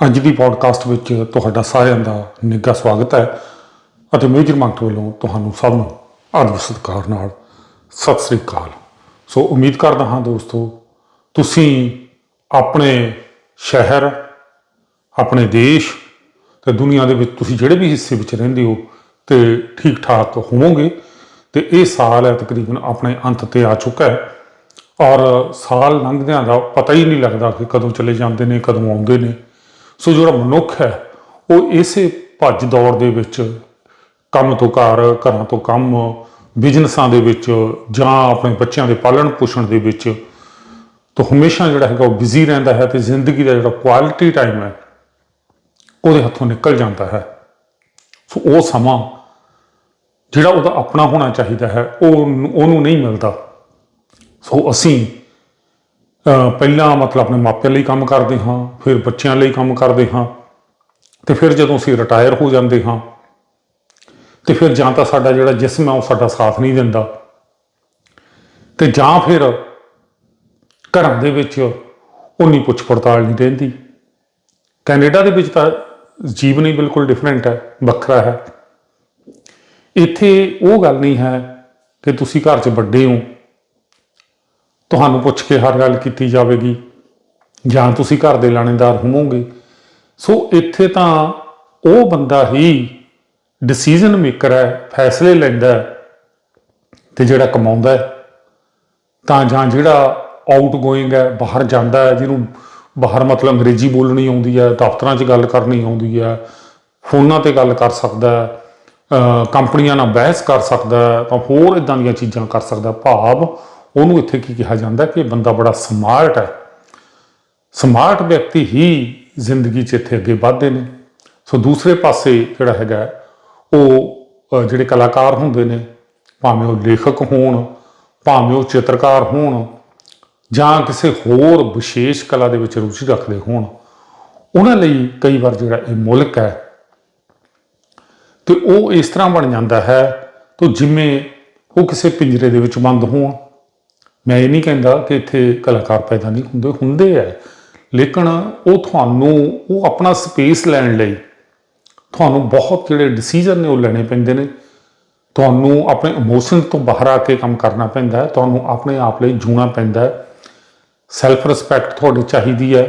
ਅੱਜ ਦੀ ਪੋਡਕਾਸਟ ਵਿੱਚ ਤੁਹਾਡਾ ਸਾਰਿਆਂ ਦਾ ਨਿੱਘਾ ਸਵਾਗਤ ਹੈ ਅਤੇ ਮੇਜਰ ਮੰਗਤ ਵੱਲੋਂ ਤੁਹਾਨੂੰ ਸਭ ਨੂੰ ਆਦਰ ਸਤਿਕਾਰ ਨਾਲ ਸਤਿ ਸ੍ਰੀ ਅਕਾਲ। ਸੋ ਉਮੀਦ ਕਰਦਾ ਹਾਂ ਦੋਸਤੋ, ਤੁਸੀਂ ਆਪਣੇ ਸ਼ਹਿਰ, ਆਪਣੇ ਦੇਸ਼ ਤੇ ਦੁਨੀਆ ਦੇ ਵਿੱਚ ਤੁਸੀਂ ਜਿਹੜੇ ਵੀ ਹਿੱਸੇ ਵਿੱਚ ਰਹਿੰਦੇ ਹੋ ਤੇ ਠੀਕ ਠਾਕ ਹੋਵੋਗੇ ਤੇ ਇਹ ਸਾਲ ਹੈ ਤਕਰੀਬਨ ਆਪਣੇ ਅੰਤ ਤੇ ਆ ਚੁੱਕਾ ਹੈ। ਔਰ ਸਾਲ ਲੰਘਦਿਆਂ ਦਾ ਪਤਾ ਹੀ ਨਹੀਂ ਲੱਗਦਾ ਕਿ ਕਦੋਂ ਚਲੇ ਜਾਂਦੇ ਨੇ, ਕਦੋਂ ਆਉਂਦੇ ਨੇ। ਸੋ ਜਿਹੜਾ ਮਨੁੱਖ ਹੈ, ਉਹ ਇਸੇ ਭੱਜ ਦੌੜ ਦੇ ਵਿੱਚ ਕੰਮ ਤੋਂ ਘਰ, ਘਰਾਂ ਤੋਂ ਕੰਮ, ਬਿਜ਼ਨਸਾਂ ਦੇ ਵਿੱਚ ਜਾਂ ਆਪਣੇ ਬੱਚਿਆਂ ਦੇ ਪਾਲਣ ਪੋਸ਼ਣ ਦੇ ਵਿੱਚ ਤਾਂ ਹਮੇਸ਼ਾ ਜਿਹੜਾ ਹੈਗਾ ਉਹ ਬਿਜ਼ੀ ਰਹਿੰਦਾ ਹੈ ਤੇ ਜ਼ਿੰਦਗੀ ਦਾ ਜਿਹੜਾ ਕੁਆਲਿਟੀ ਟਾਈਮ ਹੈ, ਉਹਦੇ ਹੱਥੋਂ ਨਿਕਲ ਜਾਂਦਾ ਹੈ। ਸੋ ਉਹ ਸਮਾਂ ਜਿਹੜਾ ਉਹਦਾ ਆਪਣਾ ਹੋਣਾ ਚਾਹੀਦਾ ਹੈ, ਉਹ ਉਹਨੂੰ ਨਹੀਂ ਮਿਲਦਾ। ਸੋ ਅਸੀਂ ਪਹਿਲਾਂ ਮਤਲਬ ਆਪਣੇ ਮਾਪਿਆਂ ਲਈ ਕੰਮ ਕਰਦੇ ਹਾਂ, ਫਿਰ ਬੱਚਿਆਂ ਲਈ ਕੰਮ ਕਰਦੇ ਹਾਂ, ਤੇ ਫਿਰ ਜਦੋਂ ਅਸੀਂ ਰਿਟਾਇਰ ਹੋ ਜਾਂਦੇ ਹਾਂ, ਤੇ ਫਿਰ ਜਾਂ ਤਾਂ ਸਾਡਾ ਜਿਹੜਾ ਜਿਸਮ ਹੈ ਉਹ ਸਾਡਾ ਸਾਥ ਨਹੀਂ ਦਿੰਦਾ। ਤੇ ਜਾਂ ਫਿਰ ਘਰਾਂ ਦੇ ਵਿੱਚ ਉਨੀ ਪੁੱਛ ਪੜਤਾਲ ਨਹੀਂ ਰਹਿੰਦੀ। ਕੈਨੇਡਾ ਦੇ ਵਿੱਚ ਤਾਂ ਜੀਵਨ ਹੀ ਬਿਲਕੁਲ ਡਿਫਰੈਂਟ ਹੈ, ਵੱਖਰਾ ਹੈ। ਇੱਥੇ ਉਹ ਗੱਲ ਨਹੀਂ ਹੈ ਕਿ ਤੁਸੀਂ ਘਰ 'ਚ ਵੱਡੇ ਹੋ। ਤੁਹਾਨੂੰ ਪੁੱਛ ਕੇ ਹਰ ਗੱਲ ਕੀਤੀ ਜਾਵੇਗੀ ਜਾਂ ਤੁਸੀਂ ਘਰ ਦੇ ਲਾਣੇਦਾਰ ਹੋਵੋਗੇ। ਸੋ ਇੱਥੇ ਤਾਂ ਉਹ ਬੰਦਾ ਹੀ ਡਿਸੀਜਨ ਮੇਕਰ ਹੈ, ਫੈਸਲੇ ਲੈਂਦਾ ਹੈ ਤੇ ਜਿਹੜਾ ਕਮਾਉਂਦਾ ਤਾਂ ਜਾਂ ਜਿਹੜਾ ਆਊਟ ਗੋਇੰਗ ਹੈ, ਬਾਹਰ ਜਾਂਦਾ ਹੈ, ਜਿਹਨੂੰ ਬਾਹਰ ਮਤਲਬ ਅੰਗਰੇਜ਼ੀ ਬੋਲਣੀ ਆਉਂਦੀ ਹੈ, ਦਫ਼ਤਰਾਂ 'ਚ ਗੱਲ ਕਰਨੀ ਆਉਂਦੀ ਹੈ, ਫੋਨਾਂ ਤੇ ਗੱਲ ਕਰ ਸਕਦਾ ਹੈ ਕੰਪਨੀਆਂ ਨਾਲ ਬਹਿਸ ਕਰ ਸਕਦਾ ਹੈ, ਤਾਂ ਹੋਰ ਇਦਾਂ ਦੀਆਂ ਚੀਜ਼ਾਂ ਕਰ ਸਕਦਾ ਭਾਵ ਉਹਨੂੰ ਇੱਥੇ ਕੀ ਕਿਹਾ ਜਾਂਦਾ ਕਿ ਇਹ ਬੰਦਾ ਬੜਾ ਸਮਾਰਟ ਹੈ। ਸਮਾਰਟ ਵਿਅਕਤੀ ਹੀ ਜ਼ਿੰਦਗੀ 'ਚ ਇੱਥੇ ਅੱਗੇ ਵਧਦੇ ਨੇ। ਸੋ ਦੂਸਰੇ ਪਾਸੇ ਜਿਹੜਾ ਹੈਗਾ, ਉਹ ਜਿਹੜੇ ਕਲਾਕਾਰ ਹੁੰਦੇ ਨੇ, ਭਾਵੇਂ ਉਹ ਲੇਖਕ ਹੋਣ, ਭਾਵੇਂ ਉਹ ਚਿੱਤਰਕਾਰ ਹੋਣ, ਜਾਂ ਕਿਸੇ ਹੋਰ ਵਿਸ਼ੇਸ਼ ਕਲਾ ਦੇ ਵਿੱਚ ਰੁਚੀ ਰੱਖਦੇ ਹੋਣ, ਉਹਨਾਂ ਲਈ ਕਈ ਵਾਰ ਜਿਹੜਾ ਇਹ ਮੁਲਕ ਹੈ, ਤੇ ਉਹ ਇਸ ਤਰ੍ਹਾਂ ਬਣ ਜਾਂਦਾ ਹੈ, ਤਾਂ ਜਿਵੇਂ ਉਹ ਕਿਸੇ ਪਿੰਜਰੇ ਦੇ ਵਿੱਚ ਬੰਦ ਹੋਣ ਮੈਂ ਇਹ ਨਹੀਂ ਕਹਿੰਦਾ ਕਿ ਇੱਥੇ ਕਲਾਕਾਰ ਪੈਦਾ ਨਹੀਂ ਹੁੰਦੇ ਹੁੰਦੇ ਆ ਲੇਕਿਨ ਉਹ ਤੁਹਾਨੂੰ, ਉਹ ਆਪਣਾ ਸਪੇਸ ਲੈਣ ਲਈ ਤੁਹਾਨੂੰ ਬਹੁਤ ਜਿਹੜੇ ਡਿਸੀਜਨ ਨੇ ਉਹ ਲੈਣੇ ਪੈਂਦੇ ਨੇ। ਤੁਹਾਨੂੰ ਆਪਣੇ ਇਮੋਸ਼ਨ ਤੋਂ ਬਾਹਰ ਆ ਕੇ ਕੰਮ ਕਰਨਾ ਪੈਂਦਾ ਹੈ ਤੁਹਾਨੂੰ ਆਪਣੇ ਆਪ ਲਈ ਜੂਣਾ ਪੈਂਦਾ ਹੈ ਸੈਲਫ ਰਿਸਪੈਕਟ ਤੁਹਾਡੀ ਚਾਹੀਦੀ ਹੈ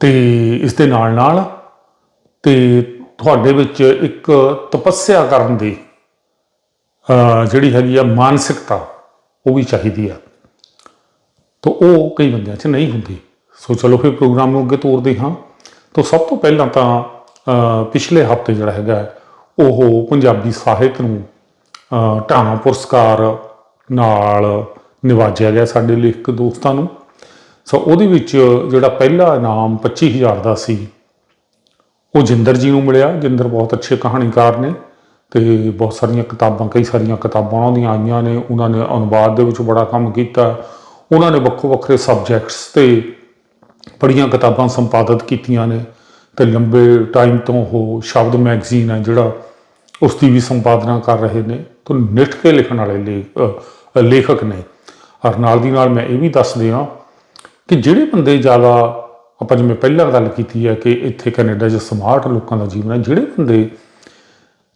ਤੇ ਇਸ ਦੇ ਨਾਲ ਨਾਲ ਤੇ ਤੁਹਾਡੇ ਵਿੱਚ ਇੱਕ ਤਪੱਸਿਆ ਕਰਨ ਦੀ ਜਿਹੜੀ ਹੈਗੀ ਆ ਮਾਨਸਿਕਤਾ ਉਹ ਵੀ ਚਾਹੀਦੀ ਆ। ਤਾਂ ਉਹ ਕਈ ਬੰਦਿਆਂ 'ਚ ਨਹੀਂ ਹੁੰਦੀ। ਸੋ ਚਲੋ ਫਿਰ ਪ੍ਰੋਗਰਾਮ ਨੂੰ ਅੱਗੇ ਤੋਰਦੇ ਹਾਂ। ਤਾਂ ਸਭ ਤੋਂ ਪਹਿਲਾਂ ਤਾਂ ਪਿਛਲੇ ਹਫ਼ਤੇ ਜਿਹੜਾ ਹੈਗਾ, ਉਹ ਪੰਜਾਬੀ ਸਾਹਿਤ ਨੂੰ ਅਹ ਪੁਰਸਕਾਰ ਨਾਲ ਨਿਵਾਜਿਆ ਗਿਆ ਸਾਡੇ ਲੇਖਕ ਦੋਸਤਾਂ ਨੂੰ। ਸੋ ਉਹਦੇ ਵਿੱਚ ਜਿਹੜਾ ਪਹਿਲਾ ਇਨਾਮ 25000 ਦਾ ਸੀ, ਉਹ ਜਿੰਦਰ ਜੀ ਨੂੰ ਮਿਲਿਆ। ਜਿੰਦਰ ਬਹੁਤ ਅੱਛੇ ਕਹਾਣੀਕਾਰ ਨੇ। ਤੇ ਬਹੁਤ ਸਾਰੀਆਂ ਕਿਤਾਬਾਂ, ਕਈ ਸਾਰੀਆਂ ਕਿਤਾਬਾਂ ਉਹਨਾਂ ਦੀਆਂ ਆਈਆਂ ਨੇ, ਉਹਨਾਂ ਨੇ ਅਨੁਵਾਦ ਦੇ ਵਿੱਚ ਬੜਾ ਕੰਮ ਕੀਤਾ। ਉਹਨਾਂ ਨੇ ਵੱਖੋ ਵੱਖਰੇ ਸਬਜੈਕਟਸ ਤੇ ਬੜੀਆਂ ਕਿਤਾਬਾਂ ਸੰਪਾਦਿਤ ਕੀਤੀਆਂ ਨੇ ਤੇ ਲੰਬੇ ਟਾਈਮ ਤੋਂ ਉਹ ਸ਼ਬਦ ਮੈਗਜ਼ੀਨ ਹੈ ਜਿਹੜਾ ਉਸ ਦੀ ਵੀ ਸੰਪਾਦਨਾ ਕਰ ਰਹੇ ਨੇ। ਤੇ ਨਿੱਠ ਕੇ ਲਿਖਣ ਵਾਲੇ ਲੇ- ਲੇਖਕ ਨੇ। ਔਰ ਨਾਲ ਦੀ ਨਾਲ ਮੈਂ ਇਹ ਵੀ ਦੱਸ ਦਿਆਂ ਕਿ ਜਿਹੜੇ ਬੰਦੇ ਜ਼ਿਆਦਾ, ਆਪਾਂ ਜਿਵੇਂ ਪਹਿਲਾਂ ਗੱਲ ਕੀਤੀ ਹੈ ਕਿ ਇੱਥੇ ਕੈਨੇਡਾ 'ਚ ਸਮਾਰਟ ਲੋਕਾਂ ਦਾ ਜੀਵਨ ਹੈ, ਜਿਹੜੇ ਬੰਦੇ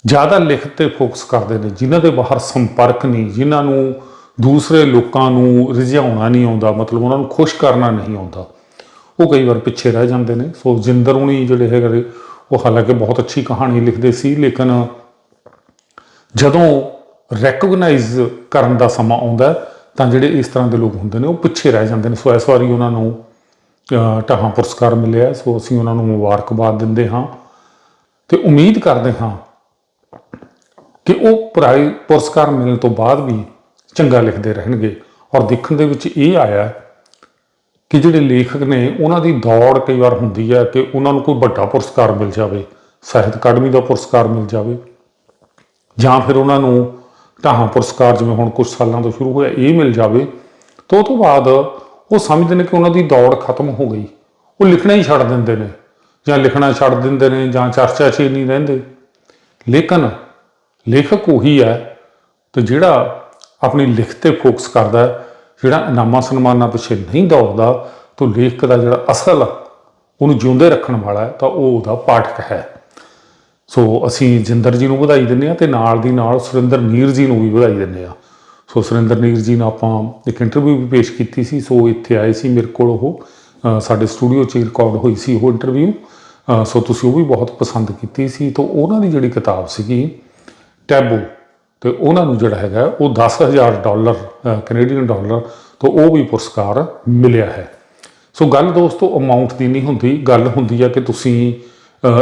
ਜ਼ਿਆਦਾ ਲਿਖਤ ਤੇ ਫੋਕਸ ਕਰਦੇ ਨੇ ਜਿਨ੍ਹਾਂ ਦੇ ਬਾਹਰ ਸੰਪਰਕ ਨਹੀਂ ਜਿਨ੍ਹਾਂ ਨੂੰ ਦੂਸਰੇ ਲੋਕਾਂ ਨੂੰ ਰਿਝਾਉਣਾ ਨਹੀਂ ਆਉਂਦਾ ਮਤਲਬ ਉਹਨਾਂ ਨੂੰ ਖੁਸ਼ ਕਰਨਾ ਨਹੀਂ ਆਉਂਦਾ। ਉਹ ਕਈ ਵਾਰ ਪਿੱਛੇ ਰਹਿ ਜਾਂਦੇ ਨੇ। ਸੋ ਜਿੰਦਰ ਹੁਣੀ ਜਿਹੜੇ ਹੈਗੇ ਨੇ, ਉਹ ਹਾਲਾਂਕਿ ਬਹੁਤ ਅੱਛੀ ਕਹਾਣੀ ਲਿਖਦੇ ਸੀ ਲੇਕਿਨ ਜਦੋਂ ਰੈਕੋਗਨਾਈਜ਼ ਕਰਨ ਦਾ ਸਮਾਂ ਆਉਂਦਾ ਤਾਂ ਜਿਹੜੇ ਇਸ ਤਰ੍ਹਾਂ ਦੇ ਲੋਕ ਹੁੰਦੇ ਨੇ ਉਹ ਪਿੱਛੇ ਰਹਿ ਜਾਂਦੇ ਨੇ। ਸੋ ਇਸ ਵਾਰੀ ਉਹਨਾਂ ਨੂੰ ਅਹ, ਢਾਹਾਂ ਪੁਰਸਕਾਰ ਮਿਲਿਆ ਸੋ ਅਸੀਂ ਉਹਨਾਂ ਨੂੰ ਮੁਬਾਰਕਬਾਦ ਦਿੰਦੇ ਹਾਂ। ਤੇ ਉਮੀਦ ਕਰਦੇ ਹਾਂ ਕਿ ਉਹ ਪ੍ਰਾਈ ਪੁਰਸਕਾਰ ਮਿਲਣ ਤੋਂ ਬਾਅਦ ਵੀ ਚੰਗਾ ਲਿਖਦੇ ਰਹਿਣਗੇ। ਔਰ ਦੇਖਣ ਦੇ ਵਿੱਚ ਇਹ ਆਇਆ ਕਿ ਜਿਹੜੇ ਲੇਖਕ ਨੇ, ਉਹਨਾਂ ਦੀ ਦੌੜ ਕਈ ਵਾਰ ਹੁੰਦੀ ਹੈ ਕਿ ਉਹਨਾਂ ਨੂੰ ਕੋਈ ਵੱਡਾ ਪੁਰਸਕਾਰ ਮਿਲ ਜਾਵੇ, ਸਾਹਿਤ ਅਕਾਡਮੀ ਦਾ ਪੁਰਸਕਾਰ ਮਿਲ ਜਾਵੇ, ਜਾਂ ਫਿਰ ਉਹਨਾਂ ਨੂੰ ਢਾਹਾਂ ਪੁਰਸਕਾਰ ਜਿਵੇਂ ਹੁਣ ਕੁਝ ਸਾਲਾਂ ਤੋਂ ਸ਼ੁਰੂ ਹੋਇਆ ਇਹ ਮਿਲ ਜਾਵੇ, ਤਾਂ ਉਹ ਤੋਂ ਬਾਅਦ ਉਹ ਸਮਝਦੇ ਨੇ ਕਿ ਉਹਨਾਂ ਦੀ ਦੌੜ ਖਤਮ ਹੋ ਗਈ। ਉਹ ਲਿਖਣਾ ਹੀ ਛੱਡ ਦਿੰਦੇ ਨੇ ਜਾਂ ਲਿਖਣਾ ਛੱਡ ਦਿੰਦੇ ਨੇ ਜਾਂ ਚਰਚਾ 'ਚ ਹੀ ਨਹੀਂ ਰਹਿੰਦੇ। ਲੇਕਿਨ ਲੇਖਕ ਉਹੀ ਹੈ ਤੇ ਜਿਹੜਾ ਆਪਣੀ ਲਿਖਤ ਤੇ ਫੋਕਸ ਕਰਦਾ ਜਿਹੜਾ ਇਨਾਮਾਂ ਸਨਮਾਨਾਂ ਪਿੱਛੇ ਨਹੀਂ ਦੌੜਦਾ, ਤਾਂ ਲੇਖਕ ਦਾ ਜਿਹੜਾ ਅਸਲ ਉਹਨੂੰ ਜਿਉਂਦੇ ਰੱਖਣ ਵਾਲਾ ਤਾਂ ਉਹ ਉਹਦਾ ਪਾਠਕ ਹੈ। ਸੋ ਅਸੀਂ ਜਿੰਦਰ ਜੀ ਨੂੰ ਵਧਾਈ ਦਿੰਦੇ ਆ ਤੇ ਨਾਲ ਦੀ ਨਾਲ ਸੁਰਿੰਦਰ ਨੀਰ ਜੀ ਨੂੰ ਵੀ ਵਧਾਈ ਦਿੰਦੇ ਆ ਸੋ ਸੁਰਿੰਦਰ ਨੀਰ ਜੀ ਨਾਲ ਆਪਾਂ ਇੱਕ ਇੰਟਰਵਿਊ ਵੀ ਪੇਸ਼ ਕੀਤੀ ਸੀ, ਸੋ ਇੱਥੇ ਆਏ ਸੀ ਮੇਰੇ ਕੋਲ ਉਹ ਸਾਡੇ ਸਟੂਡੀਓ 'ਚ ਰਿਕਾਰਡ ਹੋਈ ਸੀ ਉਹ ਇੰਟਰਵਿਊ ਸੋ ਤੁਸੀਂ ਉਹ ਵੀ ਬਹੁਤ ਪਸੰਦ ਕੀਤੀ ਸੀ, ਤਾਂ ਉਹਨਾਂ ਦੀ ਜਿਹੜੀ ਕਿਤਾਬ ਸੀਗੀ ਟੈਬੂ। ਤੇ ਉਹਨਾਂ ਨੂੰ ਜਿਹੜਾ ਹੈਗਾ ਉਹ 10000 ਡਾਲਰ ਅ, ਕੈਨੇਡੀਅਨ ਡਾਲਰ ਤੋਂ ਉਹ ਵੀ ਪੁਰਸਕਾਰ ਮਿਲਿਆ ਹੈ। ਸੋ ਗੱਲ ਦੋਸਤੋ ਅਮਾਉਂਟ ਦੀ ਨਹੀਂ ਹੁੰਦੀ। ਗੱਲ ਹੁੰਦੀ ਹੈ ਕਿ ਤੁਸੀਂ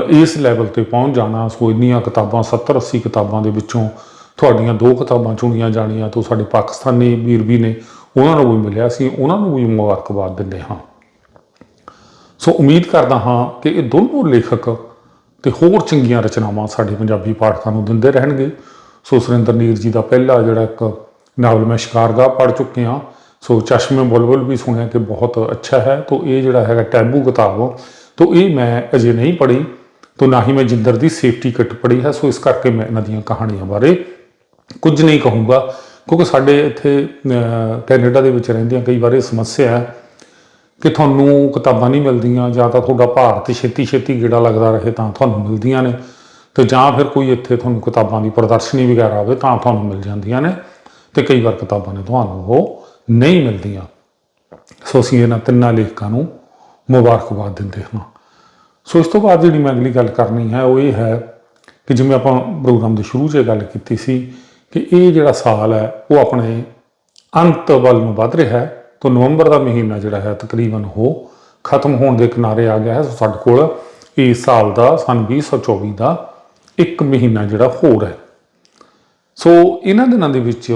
ਇਸ ਲੈਵਲ ਤੇ ਪਹੁੰਚ ਜਾਣਾ। ਸੋ ਇੰਨੀਆਂ ਕਿਤਾਬਾਂ 70 80 ਕਿਤਾਬਾਂ ਦੇ ਵਿੱਚੋਂ ਤੁਹਾਡੀਆਂ ਦੋ ਕਿਤਾਬਾਂ ਚੁਣੀਆਂ ਜਾਣੀਆਂ ਤੋਂ ਸਾਡੇ ਪਾਕਿਸਤਾਨੀ ਵੀਰ ਵੀ ਨੇ ਉਹਨਾਂ ਨੂੰ ਵੀ ਮਿਲਿਆ। ਸੀ ਉਹਨਾਂ ਨੂੰ ਵੀ ਮੁਬਾਰਕਬਾਦ ਦਿੰਦੇ ਹਾਂ। ਸੋ ਉਮੀਦ ਕਰਦਾ ਹਾਂ ਕਿ ਇਹ ਦੋਨੋਂ ਲੇਖਕ ਤੇ ਹੋਰ ਚੰਗੀਆਂ ਰਚਨਾਵਾਂ ਸਾਡੇ ਪੰਜਾਬੀ ਪਾਠਕਾਂ ਨੂੰ ਦਿੰਦੇ ਰਹਿਣਗੇ। ਸੋ ਸੁਰਿੰਦਰ ਨੀਰ ਜੀ ਦਾ ਪਹਿਲਾ ਜਿਹੜਾ ਇੱਕ ਨਾਵਲ ਮੈਂ ਸ਼ਿਕਾਰਗਾਹ ਪੜ੍ਹ ਚੁੱਕੇ ਹਾਂ। ਸੋ ਚਸ਼ਮੇ ਬੁਲਬੁਲ ਵੀ ਸੁਣਿਆ ਕਿ ਬਹੁਤ ਅੱਛਾ ਹੈ। ਤੋਂ ਇਹ ਜਿਹੜਾ ਹੈਗਾ ਟੈਬੂ ਕਿਤਾਬ, ਤੋਂ ਇਹ ਮੈਂ ਅਜੇ ਨਹੀਂ ਪੜ੍ਹੀ, ਤੋਂ ਨਾ ਹੀ ਮੈਂ ਜਿੰਦਰ ਦੀ ਸੇਫਟੀ ਕਿੱਟ ਪੜ੍ਹੀ ਹੈ। ਸੋ ਇਸ ਕਰਕੇ ਮੈਂ ਇਹਨਾਂ ਦੀਆਂ ਕਹਾਣੀਆਂ ਬਾਰੇ ਕੁਝ ਨਹੀਂ ਕਹੂੰਗਾ, ਕਿਉਂਕਿ ਸਾਡੇ ਇੱਥੇ ਕੈਨੇਡਾ ਦੇ ਵਿੱਚ ਰਹਿੰਦਿਆਂ ਕਈ ਵਾਰ ਇਹ ਸਮੱਸਿਆ ਹੈ ਕਿ ਤੁਹਾਨੂੰ ਕਿਤਾਬਾਂ ਨਹੀਂ ਮਿਲਦੀਆਂ, ਜਾਂ ਤਾਂ ਤੁਹਾਡਾ ਭਾਰਤ ਛੇਤੀ ਛੇਤੀ ਗੇੜਾ ਲੱਗਦਾ ਰਹੇ, ਤਾਂ ਤੁਹਾਨੂੰ ਮਿਲਦੀਆਂ ਨੇ। ਤੇ ਜਾਂ ਫਿਰ ਕੋਈ ਇੱਥੇ ਤੁਹਾਨੂੰ ਕਿਤਾਬਾਂ ਦੀ ਪ੍ਰਦਰਸ਼ਨੀ ਵਗੈਰਾ ਹੋਵੇ, ਤਾਂ ਤੁਹਾਨੂੰ ਮਿਲ ਜਾਂਦੀਆਂ ਨੇ। ਤੇ ਕਈ ਵਾਰ ਕਿਤਾਬਾਂ ਨੇ ਤੁਹਾਨੂੰ ਉਹ ਨਹੀਂ ਮਿਲਦੀਆਂ। ਸੋ ਅਸੀਂ ਇਹਨਾਂ ਤਿੰਨਾਂ ਲੇਖਕਾਂ ਨੂੰ ਮੁਬਾਰਕਬਾਦ ਦਿੰਦੇ ਹਾਂ। ਸੋ ਇਸ ਤੋਂ ਬਾਅਦ ਜਿਹੜੀ ਮੈਂ ਅਗਲੀ ਗੱਲ ਕਰਨੀ ਹੈ, ਉਹ ਇਹ ਹੈ ਕਿ ਜਿਵੇਂ ਆਪਾਂ ਪ੍ਰੋਗਰਾਮ ਦੇ ਸ਼ੁਰੂ 'ਚ ਗੱਲ ਕੀਤੀ ਸੀ ਕਿ ਇਹ ਜਿਹੜਾ ਸਾਲ ਹੈ, ਉਹ ਆਪਣੇ ਅੰਤ ਵੱਲ ਨੂੰ ਵੱਧ ਰਿਹਾ ਹੈ। ਤਾਂ ਨਵੰਬਰ ਦਾ ਮਹੀਨਾ ਜਿਹੜਾ ਹੈ ਤਕਰੀਬਨ ਉਹ ਖਤਮ ਹੋਣ ਦੇ ਕਿਨਾਰੇ ਆ ਗਿਆ ਹੈ। ਸੋ ਸਾਡੇ ਕੋਲ ਇਸ ਸਾਲ ਦਾ, ਸਨ 2024 ਦਾ ਇੱਕ ਮਹੀਨਾ ਜਿਹੜਾ ਹੋਰ ਹੈ। ਸੋ ਇਹਨਾਂ ਦਿਨਾਂ ਦੇ ਵਿੱਚ